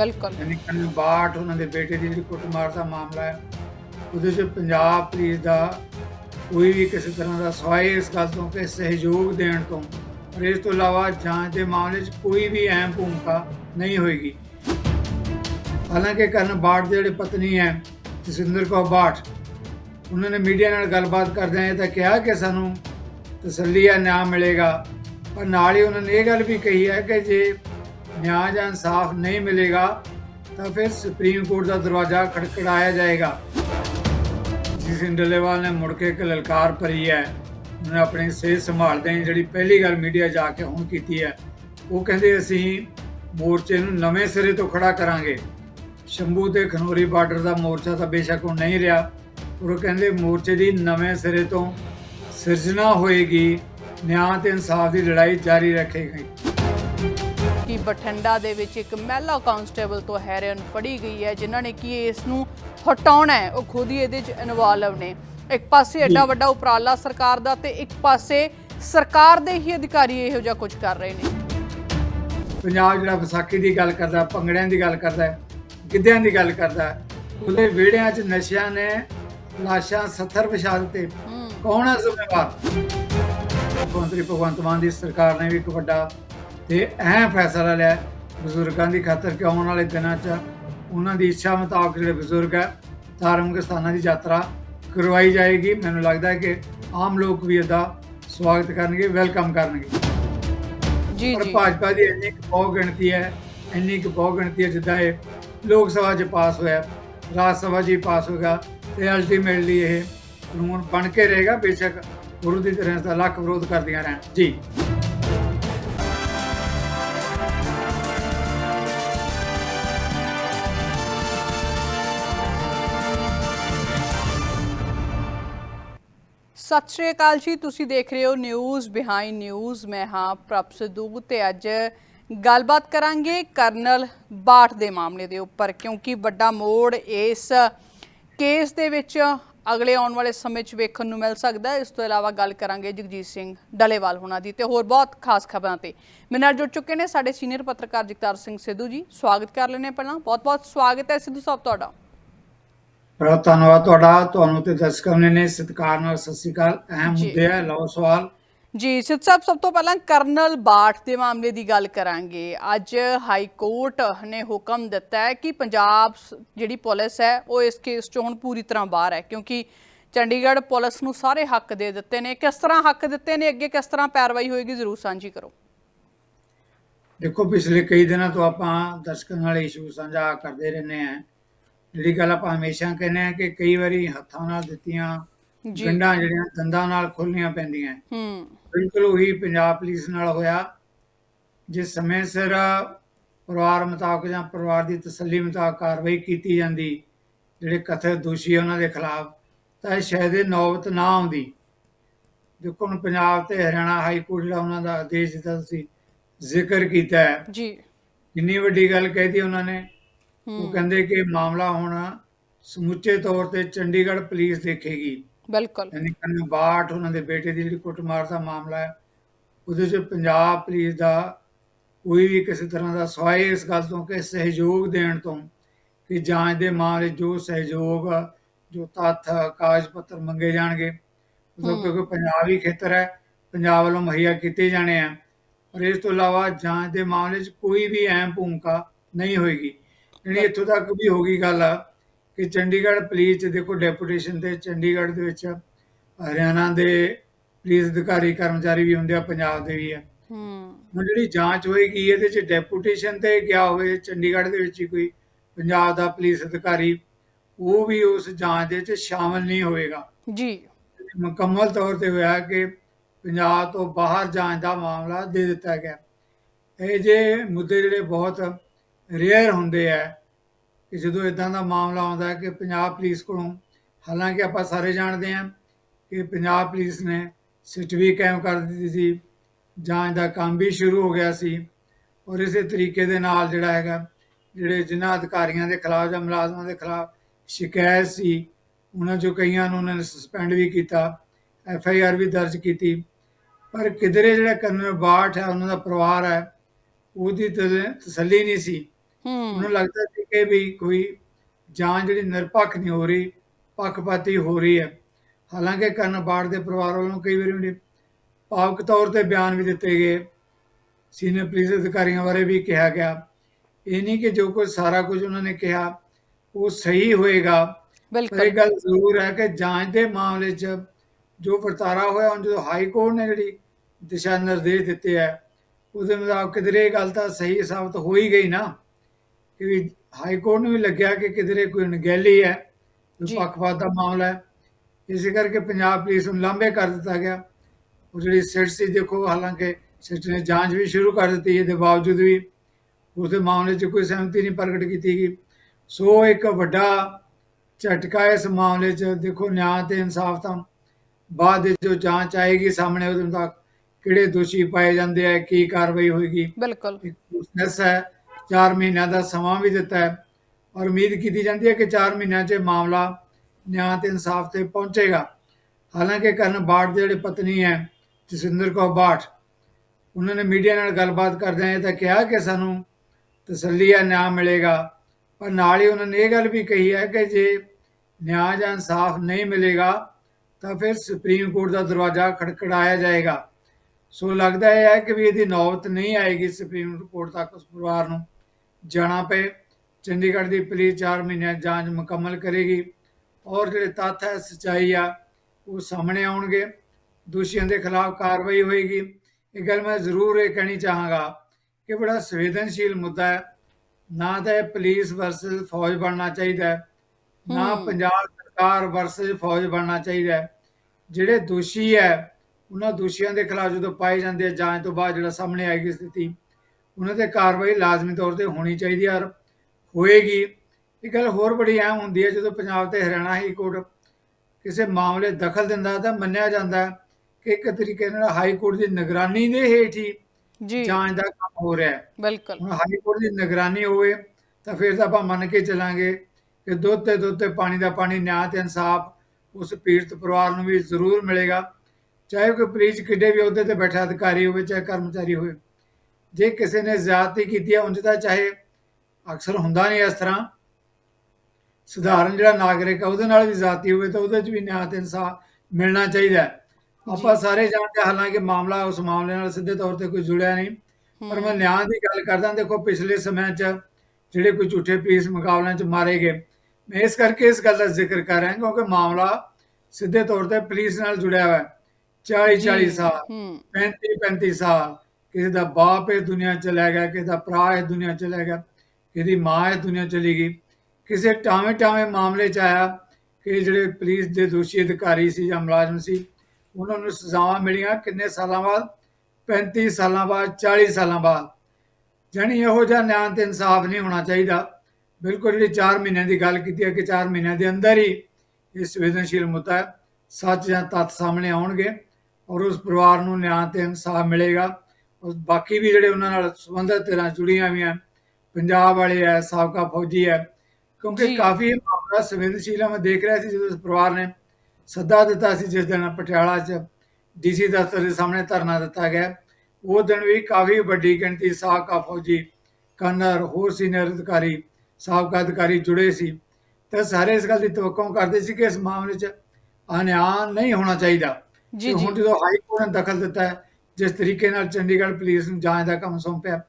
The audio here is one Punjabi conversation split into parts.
ਬਿਲਕੁਲ। ਯਾਨੀ ਕਿ ਬਾਠ ਉਹਨਾਂ ਦੇ ਬੇਟੇ ਦੀ ਜਿਹੜੀ ਕੁੱਟਮਾਰ ਦਾ ਮਾਮਲਾ ਹੈ, ਉਹਦੇ 'ਚ ਪੰਜਾਬ ਪੁਲਿਸ ਦਾ ਕੋਈ ਵੀ ਕਿਸੇ ਤਰ੍ਹਾਂ ਦਾ ਸਵਾਏ ਇਸ ਗੱਲ ਤੋਂ ਕਿ ਸਹਿਯੋਗ ਦੇਣ ਤੋਂ ਔਰ ਇਸ ਤੋਂ ਇਲਾਵਾ ਜਾਂਚ ਦੇ ਮਾਮਲੇ 'ਚ ਕੋਈ ਵੀ ਅਹਿਮ ਭੂਮਿਕਾ ਨਹੀਂ ਹੋਏਗੀ। ਹਾਲਾਂਕਿ ਕਰਨ ਬਾਠ ਦੇ ਜਿਹੜੇ ਪਤਨੀ ਹੈ ਜਸਿੰਦਰ ਕੌਰ ਬਾਠ ਉਹਨਾਂ ਨੇ ਮੀਡੀਆ ਨਾਲ ਗੱਲਬਾਤ ਕਰਦਿਆਂ ਇਹ ਤਾਂ ਕਿਹਾ ਕਿ ਸਾਨੂੰ ਤਸੱਲੀ ਆ ਨਿਆਂ ਮਿਲੇਗਾ, ਪਰ ਨਾਲ ਹੀ ਉਹਨਾਂ ਨੇ ਇਹ ਗੱਲ ਵੀ ਕਹੀ ਹੈ ਕਿ ਜੇ ਨਿਆਂ ਜਾਂ ਇਨਸਾਫ ਨਹੀਂ ਮਿਲੇਗਾ, ਤਾਂ ਫਿਰ ਸੁਪਰੀਮ ਕੋਰਟ ਦਾ ਦਰਵਾਜ਼ਾ ਖੜਕੜਾਇਆ ਜਾਏਗਾ। ਜਿਸ ਡੱਲੇਵਾਲ ਨੇ ਮੁੜ ਕੇ ਇੱਕ ਲਲਕਾਰ ਭਰੀ ਹੈ, ਉਹਨੇ ਆਪਣੀ ਸਿਹਤ ਸੰਭਾਲਦੇ ਹੀ ਜਿਹੜੀ ਪਹਿਲੀ ਗੱਲ ਮੀਡੀਆ ਜਾ ਕੇ ਹੁਣ ਕੀਤੀ ਹੈ, ਉਹ ਕਹਿੰਦੇ ਅਸੀਂ ਮੋਰਚੇ ਨੂੰ ਨਵੇਂ ਸਿਰੇ ਤੋਂ ਖੜਾ ਕਰਾਂਗੇ। ਸ਼ੰਭੂ ਤੇ ਖਨੋਰੀ ਬਾਰਡਰ ਦਾ ਮੋਰਚਾ ਤਾਂ ਬੇਸ਼ੱਕ ਹੁਣ ਨਹੀਂ ਰਿਹਾ, ਪਰ ਉਹ ਕਹਿੰਦੇ ਮੋਰਚੇ ਦੀ ਨਵੇਂ ਸਿਰੇ ਤੋਂ ਸਿਰਜਣਾ ਹੋਏਗੀ, ਨਿਆਂ ਤੇ ਇਨਸਾਫ ਦੀ ਲੜਾਈ ਜਾਰੀ ਰੱਖੇਗੀ। ਕਿ ਬਠਿੰਡਾ ਦੇ ਵਿੱਚ ਇੱਕ ਮਹਿਲਾ ਕਾਂਸਟੇਬਲ ਤੋਂ ਹੈਰਨ ਫੜੀ ਗਈ ਹੈ ਜਿਨ੍ਹਾਂ ਨੇ ਕੀ ਇਸ ਨੂੰ ਹਟਾਉਣਾ ਹੈ। ਉਹ ਖੁਦ ਹੀ ਇਹਦੇ 'ਚ ਇਨਵੋਲਵ ਨੇ। ਇੱਕ ਪਾਸੇ ਐਡਾ ਵੱਡਾ ਉਪਰਾਲਾ ਸਰਕਾਰ ਦਾ ਤੇ ਇੱਕ ਪਾਸੇ ਸਰਕਾਰ ਦੇ ਹੀ ਅਧਿਕਾਰੀ ਇਹੋ ਜਿਹਾ ਕੁਝ ਕਰ ਰਹੇ ਨੇ। ਪੰਜਾਬ ਜਿਹੜਾ ਵਿਸਾਖੀ ਦੀ ਗੱਲ ਕਰਦਾ ਭੰਗੜਿਆਂ ਦੀ ਗੱਲ ਕਰਦਾ ਗਿੱਧਿਆਂ ਦੀ ਗੱਲ ਕਰਦਾ ਉਹਦੇ ਵਿਹੜਿਆਂ 'ਚ ਨਸ਼ਿਆਂ ਨੇ ਲਾਸ਼ਾਂ ਸੱਥਰ ਵਿਛਾ ਦਿੱਤੇ। ਕੌਣ ਹੈ ਜ਼ਿੰਮੇਵਾਰ? ਮੁੱਖ ਮੰਤਰੀ ਭਗਵੰਤ ਮਾਨ ਦੀ ਸਰਕਾਰ ਨੇ ਵੀ ਇੱਕ ਵੱਡਾ ਤੇ ਅਹਿਮ ਫੈਸਲਾ ਲਿਆ ਬਜ਼ੁਰਗਾਂ ਦੀ ਖਾਤਰ ਕਿ ਆਉਣ ਵਾਲੇ ਦਿਨਾਂ 'ਚ ਉਹਨਾਂ ਦੀ ਇੱਛਾ ਮੁਤਾਬਕ ਜਿਹੜੇ ਬਜ਼ੁਰਗ ਹੈ ਧਾਰਮਿਕ ਸਥਾਨਾਂ ਦੀ ਯਾਤਰਾ ਕਰਵਾਈ ਜਾਏਗੀ। ਮੈਨੂੰ ਲੱਗਦਾ ਹੈ ਕਿ ਆਮ ਲੋਕ ਵੀ ਇਹਦਾ ਸਵਾਗਤ ਕਰਨਗੇ ਵੈਲਕਮ ਕਰਨਗੇ। ਜੀ ਪਰ ਜੀ। ਭਾਜਪਾ ਦੀ ਇੰਨੀ ਕੁ ਬਹੁ ਗਿਣਤੀ ਹੈ ਇੰਨੀ ਕੁ ਬਹੁ ਗਿਣਤੀ ਹੈ ਜਿੱਦਾਂ ਇਹ ਲੋਕ ਸਭਾ 'ਚ ਪਾਸ ਹੋਇਆ ਰਾਜ ਸਭਾ 'ਚ ਹੀ ਪਾਸ ਹੋਗਾ ਤੇ ਅਲਟੀਮੇਟਲੀ ਇਹ ਕਾਨੂੰਨ ਬਣ ਕੇ ਰਹੇਗਾ ਬੇਸ਼ੱਕ ਵਿਰੋਧੀ ਧਿਰਾਂ ਦਾ ਲੱਖ ਵਿਰੋਧ ਕਰਦੀਆਂ ਰਹਿਣ। ਜੀ। ਸਤਿ ਸ਼੍ਰੀ ਅਕਾਲ ਜੀ, ਤੁਸੀਂ ਦੇਖ ਰਹੇ ਹੋ ਨਿਊਜ਼, ਬਿਹਾਈਂਡ ਨਿਊਜ਼। ਮੈਂ ਹਾਂ ਪ੍ਰਭ ਸਿੱਧੂ ਤੇ ਅੱਜ ਗੱਲਬਾਤ ਕਰਾਂਗੇ ਕਰਨਲ ਬਾਠ ਦੇ ਮਾਮਲੇ ਦੇ ਉੱਪਰ, ਕਿਉਂਕਿ ਵੱਡਾ ਮੋੜ ਇਸ ਕੇਸ ਦੇ ਵਿੱਚ ਅਗਲੇ ਆਉਣ ਵਾਲੇ ਸਮੇਂ 'ਚ ਵੇਖਣ ਨੂੰ ਮਿਲ ਸਕਦਾ। ਇਸ ਤੋਂ ਇਲਾਵਾ ਗੱਲ ਕਰਾਂਗੇ ਜਗਜੀਤ ਸਿੰਘ ਡਲੇਵਾਲ ਹੋਣਾ ਦੀ ਤੇ ਹੋਰ ਬਹੁਤ ਖਾਸ ਖਬਰਾਂ ਤੇ। ਮੇਰੇ ਨਾਲ ਜੁੜ ਚੁੱਕੇ ਨੇ ਸਾਡੇ ਸੀਨੀਅਰ ਪੱਤਰਕਾਰ ਜਗਤਾਰ ਸਿੰਘ ਸਿੱਧੂ ਜੀ, ਸਵਾਗਤ ਕਰ ਲੈਣੇ ਪਹਿਲਾਂ। ਬਹੁਤ ਬਹੁਤ ਸਵਾਗਤ ਹੈ ਸਿੱਧੂ ਸਾਹਿਬ ਤੁਹਾਡਾ। ਬਹੁਤ ਧੰਨਵਾਦ ਤੁਹਾਡਾ। ਤੁਹਾਨੂੰ ਤੇ ਦਰਸ਼ਕਾਂ ਨੇ ਨੇ ਸਤਿਕਾਰ ਨਾਲ ਸਤਿ ਸ੍ਰੀ ਅਕਾਲ। ਅਹਿਮ। ਮੁੱਦੇ ਹੈ ਲਓ ਸਵਾਲ। ਜੀ ਸਿੱਧ ਸਾਹਿਬ ਸਭ ਤੋਂ ਪਹਿਲਾਂ ਕਰਨਲ ਬਾਠ ਦੇ ਮਾਮਲੇ ਦੀ ਗੱਲ ਕਰਾਂਗੇ। ਅੱਜ ਹਾਈ ਕੋਰਟ ਨੇ ਹੁਕਮ ਦਿੱਤਾ ਹੈ ਕਿ ਪੰਜਾਬ ਜਿਹੜੀ ਪੁਲਿਸ ਹੈ ਉਹ ਇਸ ਕੇਸ 'ਚੋਂ ਹੁਣ ਪੂਰੀ ਤਰ੍ਹਾਂ ਬਾਹਰ ਹੈ ਕਿਉਂਕਿ ਚੰਡੀਗੜ੍ਹ ਪੁਲਿਸ ਨੂੰ ਸਾਰੇ ਹੱਕ ਦੇ ਦਿੱਤੇ ਨੇ। ਕਿਸ ਤਰ੍ਹਾਂ ਹੱਕ ਦਿੱਤੇ ਨੇ ਅੱਗੇ ਕਿਸ ਤਰ੍ਹਾਂ ਪੈਰਵਾਈ ਹੋਏਗੀ ਜ਼ਰੂਰ ਸਾਂਝੀ ਕਰੋ। ਦੇਖੋ ਪਿਛਲੇ ਕਈ ਦਿਨਾਂ ਤੋਂ ਆਪਾਂ ਦਰਸ਼ਕਾਂ ਨਾਲ ਇਸ਼ੂ ਸਾਂਝਾ ਕਰਦੇ ਰਹਿੰਦੇ ਆ ਜਿਹੜੀ ਗੱਲ ਆਪਾਂ ਹਮੇਸ਼ਾ ਕਹਿੰਦੇ ਆ ਕਿ ਕਈ ਵਾਰੀ ਹੱਥਾਂ ਨਾਲ ਦਿੱਤੀਆਂ ਜੀ। ਗੰਢਾਂ ਜਿਹੜੀਆਂ ਦੰਦਾਂ ਨਾਲ ਖੋਲਣੀਆਂ ਪੈਂਦੀਆਂ। ਹੂੰ। ਬਿਲਕੁਲ ਉਹੀ ਪੰਜਾਬ ਪੁਲਿਸ ਨਾਲ ਹੋਇਆ। ਜਿਸ ਸਮੇਂ ਸਿਰ ਪਰਿਵਾਰ ਮੁਤਾਬਕ ਜਾਂ ਪਰਿਵਾਰ ਦੀ ਤਸੱਲੀ ਮੁਤਾਬਕ ਕਾਰਵਾਈ ਕੀਤੀ ਜਾਂਦੀ ਜਿਹੜੇ ਕਥਿਤ ਦੋਸ਼ੀ ਉਹਨਾਂ ਦੇ ਖਿਲਾਫ ਤਾਂ ਇਹ ਸ਼ਾਇਦ ਇਹ ਨੌਬਤ ਨਾ ਆਉਂਦੀ। ਦੇਖੋ ਹੁਣ ਪੰਜਾਬ ਤੇ ਹਰਿਆਣਾ ਹਾਈ ਕੋਰਟ ਜਿਹੜਾ ਉਹਨਾਂ ਦਾ ਆਦੇਸ਼ ਦਾ ਤੁਸੀਂ ਜ਼ਿਕਰ ਕੀਤਾ ਹੈ। ਜੀ। ਕਿੰਨੀ ਵੱਡੀ ਗੱਲ ਕਹਿਤੀ ਉਹਨਾਂ ਨੇ। ਉਹ ਕਹਿੰਦੇ ਕਿ ਮਾਮਲਾ ਹੁਣ ਸਮੁੱਚੇ ਤੌਰ ਤੇ ਚੰਡੀਗੜ੍ਹ ਪੁਲਿਸ ਦੇਖੇਗੀ। ਬਿਲਕੁਲ। ਯਾਨੀ ਕਿ ਬਾਠ ਉਹਨਾਂ ਦੇ ਬੇਟੇ ਦੀ ਜਿਹੜੀ ਕੁੱਟਮਾਰ ਦਾ ਮਾਮਲਾ ਹੈ ਉਹਦੇ 'ਚ ਪੰਜਾਬ ਪੁਲਿਸ ਦਾ ਕੋਈ ਵੀ ਕਿਸੇ ਤਰ੍ਹਾਂ ਦਾ ਸਵਾਏ ਇਸ ਗੱਲ ਤੋਂ ਕਿ ਸਹਿਯੋਗ ਦੇਣ ਤੋਂ ਕਿ ਜਾਂਚ ਦੇ ਮਾਮਲੇ ਜੋ ਸਹਿਯੋਗ ਜੋ ਤੱਥ ਕਾਗਜ਼ ਪੱਤਰ ਮੰਗੇ ਜਾਣਗੇ। ਹਮ। ਕਿਉਂਕਿ ਪੰਜਾਬ ਹੀ ਖੇਤਰ ਹੈ ਪੰਜਾਬ ਵੱਲੋਂ ਮੁਹੱਈਆ ਕੀਤੇ ਜਾਣੇ ਆ। ਪਰ ਇਸ ਤੋਂ ਇਲਾਵਾ ਜਾਂਚ ਦੇ ਮਾਮਲੇ 'ਚ ਕੋਈ ਵੀ ਅਹਿਮ ਭੂਮਿਕਾ ਨਹੀਂ ਹੋਏਗੀ। ਜਿਹੜੀ ਇੱਥੋਂ ਤੱਕ ਵੀ ਹੋ ਗਈ ਗੱਲ ਕਿ ਚੰਡੀਗੜ੍ਹ ਪੁਲਿਸ 'ਚ ਦੇਖੋ ਡੈਪੂਟੇਸ਼ਨ ਤੇ ਚੰਡੀਗੜ੍ਹ ਦੇ ਵਿੱਚ ਹਰਿਆਣਾ ਦੇ ਪੁਲਿਸ ਅਧਿਕਾਰੀ ਕਰਮਚਾਰੀ ਵੀ ਹੁੰਦੇ ਆ ਪੰਜਾਬ ਦੇ ਵੀ ਆ। ਹੂੰ। ਹੁਣ ਜਿਹੜੀ ਜਾਂਚ ਹੋਏਗੀ ਇਹਦੇ 'ਚ ਡੈਪੂਟੇਸ਼ਨ ਤੇ ਗਿਆ ਹੋਵੇ ਚੰਡੀਗੜ੍ਹ ਦੇ ਵਿੱਚ ਹੀ ਕੋਈ ਪੰਜਾਬ ਦਾ ਪੁਲਿਸ ਅਧਿਕਾਰੀ ਉਹ ਵੀ ਉਸ ਜਾਂਚ ਦੇ ਵਿੱਚ ਸ਼ਾਮਲ ਨਹੀਂ ਹੋਵੇਗਾ। ਜੀ। ਮੁਕੰਮਲ ਤੌਰ ਤੇ ਹੋਇਆ ਕਿ ਪੰਜਾਬ ਤੋਂ ਬਾਹਰ ਜਾਂਚ ਦਾ ਮਾਮਲਾ ਦੇ ਦਿੱਤਾ ਗਿਆ। ਇਹ ਜੇ ਮੁੱਦੇ ਜਿਹੜੇ ਬਹੁਤ ਰੇਅਰ ਹੁੰਦੇ ਆ ਕਿ ਜਦੋਂ ਇਦਾਂ ਦਾ ਮਾਮਲਾ ਆਉਂਦਾ ਕਿ ਪੰਜਾਬ ਪੁਲਿਸ ਕੋਲੋਂ, ਹਾਲਾਂਕਿ ਆਪਾਂ ਸਾਰੇ ਜਾਣਦੇ ਹਾਂ ਕਿ ਪੰਜਾਬ ਪੁਲਿਸ ਨੇ ਸਿੱਟ ਵੀ ਕਾਇਮ ਕਰ ਦਿੱਤੀ ਸੀ, ਜਾਂਚ ਦਾ ਕੰਮ ਵੀ ਸ਼ੁਰੂ ਹੋ ਗਿਆ ਸੀ ਔਰ ਇਸੇ ਤਰੀਕੇ ਦੇ ਨਾਲ ਜਿਹੜਾ ਹੈਗਾ, ਜਿਹੜੇ ਜਿਨ੍ਹਾਂ ਅਧਿਕਾਰੀਆਂ ਦੇ ਖਿਲਾਫ ਜਾਂ ਮੁਲਾਜ਼ਮਾਂ ਦੇ ਖਿਲਾਫ ਸ਼ਿਕਾਇਤ ਸੀ, ਉਹਨਾਂ ਚੋਂ ਕਈਆਂ ਨੂੰ ਉਹਨਾਂ ਨੇ ਸਸਪੈਂਡ ਵੀ ਕੀਤਾ, ਐਫ ਆਈ ਆਰ ਵੀ ਦਰਜ ਕੀਤੀ। ਪਰ ਕਿਧਰੇ ਜਿਹੜਾ ਕਰਨਲ ਬਾਠ ਹੈ, ਉਹਨਾਂ ਦਾ ਪਰਿਵਾਰ ਹੈ, ਉਹਦੀ ਤਸੱਲੀ ਨਹੀਂ ਸੀ। ਉਹਨੂੰ ਲੱਗਦਾ ਸੀ ਕਿ ਵੀ ਕੋਈ ਜਾਂਚ ਜਿਹੜੀ ਨਿਰਪੱਖ ਨਹੀਂ ਹੋ ਰਹੀ ਪੱਖਪਾਤੀ ਹੋ ਰਹੀ ਹੈ। ਹਾਲਾਂਕਿ ਕਰਨ ਬਾੜ ਦੇ ਪਰਿਵਾਰ ਵੱਲੋਂ ਕਈ ਵਾਰੀ ਉਹਨੇ ਭਾਵਕ ਤੌਰ ਤੇ ਬਿਆਨ ਵੀ ਦਿੱਤੇ ਗਏ। ਸੀਨੀਅਰ ਪੁਲਿਸ ਅਧਿਕਾਰੀਆਂ ਬਾਰੇ ਵੀ ਕਿਹਾ ਗਿਆ। ਇਹ ਨਹੀਂ ਕਿ ਜੋ ਕੁਝ ਸਾਰਾ ਕੁਝ ਉਹਨਾਂ ਨੇ ਕਿਹਾ ਉਹ ਸਹੀ ਹੋਏਗਾ। ਪਰ ਬਿਲਕੁਲ। ਇਹ ਗੱਲ ਜ਼ਰੂਰ ਹੈ ਕਿ ਜਾਂਚ ਦੇ ਮਾਮਲੇ 'ਚ ਜੋ ਵਰਤਾਰਾ ਹੋਇਆ ਹੁਣ ਜਦੋਂ ਹਾਈ ਕੋਰਟ ਨੇ ਜਿਹੜੀ ਦਿਸ਼ਾ ਨਿਰਦੇਸ਼ ਦਿੱਤੇ ਹੈ ਉਹਦੇ ਮੁਤਾਬਕ ਕਿਧਰੇ ਇਹ ਗੱਲ ਤਾਂ ਸਹੀ ਸਾਬਤ ਹੋ ਹੀ ਗਈ ਨਾ। ਕਿ ਵੀ ਹਾਈ ਕੋਰਟ ਨੂੰ ਵੀ ਲੱਗਿਆ ਕਿ ਕਿਧਰੇ ਕੋਈ ਅਣਗਹਿਲੀ ਹੈ ਪੱਖਪਾਤ ਦਾ ਮਾਮਲਾ ਹੈ। ਇਸੇ ਕਰਕੇ ਪੰਜਾਬ ਪੁਲਿਸ ਨੂੰ ਲਾਂਭੇ ਕਰ ਦਿੱਤਾ ਗਿਆ। ਉਹ ਜਿਹੜੀ ਸਿਟ ਸੀ ਦੇਖੋ ਹਾਲਾਂਕਿ ਸਿਟ ਨੇ ਜਾਂਚ ਵੀ ਸ਼ੁਰੂ ਕਰ ਦਿੱਤੀ ਇਹਦੇ ਬਾਵਜੂਦ ਵੀ ਉਸਦੇ ਮਾਮਲੇ 'ਚ ਕੋਈ ਸਹਿਮਤੀ ਨਹੀਂ ਪ੍ਰਗਟ ਕੀਤੀ ਗਈ। ਸੋ ਇੱਕ ਵੱਡਾ ਝਟਕਾ ਇਸ ਮਾਮਲੇ 'ਚ ਦੇਖੋ ਨਿਆਂ ਤੇ ਇਨਸਾਫ ਤਾਂ ਬਾਅਦ ਵਿੱਚ ਜੋ ਜਾਂਚ ਆਏਗੀ ਸਾਹਮਣੇ ਉਹਦੇ ਮੁਤਾਬਕ ਕਿਹੜੇ ਦੋਸ਼ੀ ਪਾਏ ਜਾਂਦੇ ਆ ਕੀ ਕਾਰਵਾਈ ਹੋਏਗੀ। ਬਿਲਕੁਲ। ਇੱਕ ਪ੍ਰੋਸੈਸ ਹੈ 4 ਮਹੀਨਿਆਂ ਦਾ ਸਮਾਂ ਵੀ ਦਿੱਤਾ ਹੈ। ਔਰ ਉਮੀਦ ਕੀਤੀ ਜਾਂਦੀ ਹੈ ਕਿ 4 ਮਹੀਨਿਆਂ 'ਚ ਇਹ ਮਾਮਲਾ ਨਿਆਂ ਤੇ ਇਨਸਾਫ ਤੇ ਪਹੁੰਚੇਗਾ। ਹਾਲਾਂਕਿ ਕਰਨ ਬਾੜ ਦੇ ਜਿਹੜੇ ਪਤਨੀ ਹੈ, ਜਸਵਿੰਦਰ ਕੌਰ ਬਾਠ, ਉਹਨਾਂ ਨੇ ਮੀਡੀਆ ਨਾਲ ਗੱਲਬਾਤ ਕਰਦਿਆਂ ਇਹ ਤਾਂ ਕਿਹਾ ਕਿ ਸਾਨੂੰ ਤਸੱਲੀ ਹੈ ਨਿਆਂ ਮਿਲੇਗਾ। ਪਰ ਨਾਲ ਹੀ ਉਹਨਾਂ ਨੇ ਇਹ ਗੱਲ ਵੀ ਕਹੀ ਹੈ ਕਿ ਜੇ ਨਿਆਂ ਜਾਂ ਇਨਸਾਫ ਨਹੀਂ ਮਿਲੇਗਾ, ਤਾਂ ਫਿਰ ਸੁਪਰੀਮ ਕੋਰਟ ਦਾ ਦਰਵਾਜ਼ਾ ਖੜਕੜਾਇਆ ਜਾਏਗਾ। ਸੋ ਲੱਗਦਾ ਇਹ ਹੈ ਕਿ ਵੀ ਇਹਦੀ ਨੌਬਤ ਨਹੀਂ ਆਏਗੀ ਸੁਪਰੀਮ ਕੋਰਟ ਤੱਕ ਉਸ ਪਰਿਵਾਰ ਨੂੰ। ਜਾਣਾ ਪਏ। ਚੰਡੀਗੜ੍ਹ ਦੀ ਪੁਲਿਸ 4 ਮਹੀਨਿਆਂ ਜਾਂਚ ਮੁਕੰਮਲ ਕਰੇਗੀ। ਔਰ ਜਿਹੜੇ ਤੱਥ ਹੈ ਸਚਾਈ ਆ ਉਹ ਸਾਹਮਣੇ ਆਉਣਗੇ। ਦੋਸ਼ੀਆਂ ਦੇ ਖਿਲਾਫ ਕਾਰਵਾਈ ਹੋਏਗੀ। ਇਹ ਗੱਲ ਮੈਂ ਜ਼ਰੂਰ ਇਹ ਕਹਿਣੀ ਚਾਹਾਂਗਾ ਕਿ ਬੜਾ ਸੰਵੇਦਨਸ਼ੀਲ ਮੁੱਦਾ ਹੈ। ਨਾ ਤਾਂ ਇਹ ਪੁਲਿਸ ਵਰਸਸ ਫੌਜ ਬਣਨਾ ਚਾਹੀਦਾ ਹੈ। ਨਾ। ਪੰਜਾਬ ਸਰਕਾਰ ਵਰਸਸ ਫੌਜ ਬਣਨਾ ਚਾਹੀਦਾ ਹੈ। ਜਿਹੜੇ ਦੋਸ਼ੀ ਹੈ ਉਹਨਾਂ ਦੋਸ਼ੀਆਂ ਦੇ ਖਿਲਾਫ ਜਦੋਂ ਪਾਏ ਜਾਂਦੇ ਆ ਜਾਂਚ ਤੋਂ ਬਾਅਦ ਜਿਹੜਾ ਸਾਹਮਣੇ ਆਏਗੀ ਸਥਿਤੀ ਉਹਨਾਂ ਤੇ ਕਾਰਵਾਈ ਲਾਜ਼ਮੀ ਤੌਰ ਤੇ ਹੋਣੀ ਚਾਹੀਦੀ ਹੈ ਔਰ ਹੋਏਗੀ। ਇਹ ਗੱਲ ਹੋਰ ਬੜੀ ਅਹਿਮ ਹੁੰਦੀ ਹੈ ਜਦੋਂ ਪੰਜਾਬ ਤੇ ਹਰਿਆਣਾ ਹਾਈ ਕੋਰਟ ਕਿਸੇ ਮਾਮਲੇ ਦਖਲ ਦਿੰਦਾ ਤਾਂ ਮੰਨਿਆ ਜਾਂਦਾ ਹੈ ਕਿ ਇੱਕ ਤਰੀਕੇ ਨਾਲ ਹਾਈ ਕੋਰਟ ਦੀ ਨਿਗਰਾਨੀ ਦੇ ਹੇਠ ਹੀ ਜੀ। ਜਾਂਚ ਦਾ ਕੰਮ ਹੋ ਰਿਹਾ ਹੈ। ਬਿਲਕੁਲ। ਹੁਣ ਹਾਈ ਕੋਰਟ ਦੀ ਨਿਗਰਾਨੀ ਹੋਵੇ ਤਾਂ ਫਿਰ ਤਾਂ ਆਪਾਂ ਮੰਨ ਕੇ ਚੱਲਾਂਗੇ ਕਿ ਦੁੱਧ ਤੇ ਦੁੱਧ ਤੇ ਪਾਣੀ ਦਾ ਪਾਣੀ ਨਿਆਂ ਤੇ ਇਨਸਾਫ ਉਸ ਪੀੜਤ ਪਰਿਵਾਰ ਨੂੰ ਵੀ ਜ਼ਰੂਰ ਮਿਲੇਗਾ। ਚਾਹੇ ਕੋਈ ਪੁਲਿਸ ਕਿੱਡੇ ਵੀ ਅਹੁਦੇ ਤੇ ਬੈਠਾ ਅਧਿਕਾਰੀ ਹੋਵੇ ਚਾਹੇ ਕਰਮਚਾਰੀ ਹੋਵੇ। ਜੇ ਕਿਸੇ ਨੇ ਜ਼ਿਆਦਤੀ ਕੀਤੀ ਹੈ ਉਂਝ ਤਾਂ ਚਾਹੇ ਅਕਸਰ ਹੁੰਦਾ ਨਹੀਂ ਇਸ ਤਰ੍ਹਾਂ। ਸਧਾਰਨ ਜਿਹੜਾ ਨਾਗਰਿਕ ਹੈ ਉਹਦੇ ਨਾਲ ਵੀ ਜ਼ਿਆਦਤੀ ਹੋਵੇ ਤਾਂ ਉਹਦੇ 'ਚ ਵੀ ਨਿਆਂ ਤੇ ਇਨਸਾਫ ਮਿਲਣਾ ਚਾਹੀਦਾ ਆਪਾਂ ਸਾਰੇ ਜਾਣਦੇ ਹਾਲਾਂਕਿ ਮਾਮਲਾ ਉਸ ਮਾਮਲੇ ਨਾਲ ਸਿੱਧੇ ਤੌਰ ਤੇ ਕੋਈ ਜੁੜਿਆ ਨਹੀਂ। ਪਰ ਮੈਂ ਨਿਆਂ ਦੀ ਗੱਲ ਕਰਦਾ ਦੇਖੋ ਪਿਛਲੇ ਸਮੇਂ 'ਚ ਜਿਹੜੇ ਕੋਈ ਝੂਠੇ ਪੁਲਿਸ ਮੁਕਾਬਲਿਆਂ 'ਚ ਮਾਰੇ ਗਏ। ਮੈਂ ਇਸ ਕਰਕੇ ਇਸ ਗੱਲ ਦਾ ਜ਼ਿਕਰ ਕਰ ਰਿਹਾ ਕਿਉਂਕਿ ਮਾਮਲਾ ਸਿੱਧੇ ਤੌਰ ਤੇ ਪੁਲਿਸ ਨਾਲ ਜੁੜਿਆ ਹੋਇਆ ਹੈ। 40 40 ਸਾਲ ਹੂੰ। 35 35 ਸਾਲ ਕਿਸੇ ਦਾ ਬਾਪ ਇਹ ਦੁਨੀਆ ਚ ਚਲਾ ਗਿਆ, ਕਿਸੇ ਦਾ ਭਰਾ ਇਹ ਦੁਨੀਆ ਚ ਚਲਾ ਗਿਆ, ਕਿਸੇ ਦੀ ਮਾਂ ਇਹ ਦੁਨੀਆ ਚਲੀ ਗਈ। ਕਿਸੇ ਟਾਵੇਂ ਟਾਵੇਂ ਮਾਮਲੇ ਚ ਆਇਆ ਕਿ ਜਿਹੜੇ ਪੁਲਿਸ ਦੇ ਦੋਸ਼ੀ ਅਧਿਕਾਰੀ ਸੀ ਜਾਂ ਮੁਲਾਜ਼ਮ ਸੀ, ਉਹਨਾਂ ਨੂੰ ਸਜ਼ਾਵਾਂ ਮਿਲੀਆਂ ਕਿੰਨੇ ਸਾਲਾਂ ਬਾਅਦ? 35 ਸਾਲਾਂ ਬਾਅਦ 40 ਸਾਲਾਂ ਬਾਅਦ। ਜਾਣੀ ਇਹੋ ਜਿਹਾ ਨਿਆਂ ਤੇ ਇਨਸਾਫ ਨਹੀਂ ਹੋਣਾ ਚਾਹੀਦਾ। ਬਿਲਕੁਲ ਜਿਹੜੀ 4 ਮਹੀਨਿਆਂ ਦੀ ਗੱਲ ਕੀਤੀ ਹੈ ਕਿ 4 ਮਹੀਨਿਆਂ ਦੇ ਅੰਦਰ ਹੀ ਇਹ ਸੰਵੇਦਨਸ਼ੀਲ ਮੁੱਦਾ ਸੱਚ ਜਾਂ ਤੱਥ ਸਾਹਮਣੇ ਆਉਣਗੇ ਔਰ ਉਸ ਪਰਿਵਾਰ ਨੂੰ ਨਿਆਂ ਤੇ ਇਨਸਾਫ ਮਿਲੇਗਾ। ਬਾਕੀ ਵੀ ਜਿਹੜੇ ਉਹਨਾਂ ਨਾਲ ਸੰਬੰਧਿਤ ਧਿਰਾਂ ਜੁੜੀਆਂ ਹਨ ਪੰਜਾਬ ਵਾਲੇ ਹੈ ਸਾਬਕਾ ਫੌਜੀ ਹੈ ਕਿਉਂਕਿ। ਕਾਫੀ ਇਹ ਮਾਮਲਾ ਸੰਵੇਦਨਸ਼ੀਲ ਹੈ ਮੈਂ ਦੇਖ ਰਿਹਾ ਸੀ ਜਦੋਂ ਇਸ ਪਰਿਵਾਰ ਨੇ ਸੱਦਾ ਦਿੱਤਾ ਸੀ ਜਿਸ ਦਿਨ ਪਟਿਆਲਾ 'ਚ ਡੀਸੀ ਦਫ਼ਤਰ ਦੇ ਸਾਹਮਣੇ ਧਰਨਾ ਦਿੱਤਾ ਗਿਆ। ਉਹ ਦਿਨ ਵੀ ਕਾਫੀ ਵੱਡੀ ਗਿਣਤੀ ਸਾਬਕਾ ਫੌਜੀ ਕਰਨਲ ਹੋਰ ਸੀਨੀਅਰ ਅਧਿਕਾਰੀ ਸਾਬਕਾ ਅਧਿਕਾਰੀ ਜੁੜੇ ਸੀ। ਤੇ ਸਾਰੇ ਇਸ ਗੱਲ ਦੀ ਤਵੱਕੋਂ ਕਰਦੇ ਸੀ ਕਿ ਇਸ ਮਾਮਲੇ 'ਚ ਅਨਿਆਂ ਨਹੀਂ ਹੋਣਾ ਚਾਹੀਦਾ। ਜੀ ਜੀ ਹੁਣ ਜਦੋਂ ਹਾਈ ਕੋਰਟ ਨੇ ਦਖਲ ਦਿੱਤਾ ਹੈ ਜਿਸ ਤਰੀਕੇ ਨਾਲ ਚੰਡੀਗੜ੍ਹ ਪੁਲਿਸ ਨੂੰ ਜਾਂਚ ਦਾ ਕੰਮ ਸੌਂਪਿਆ,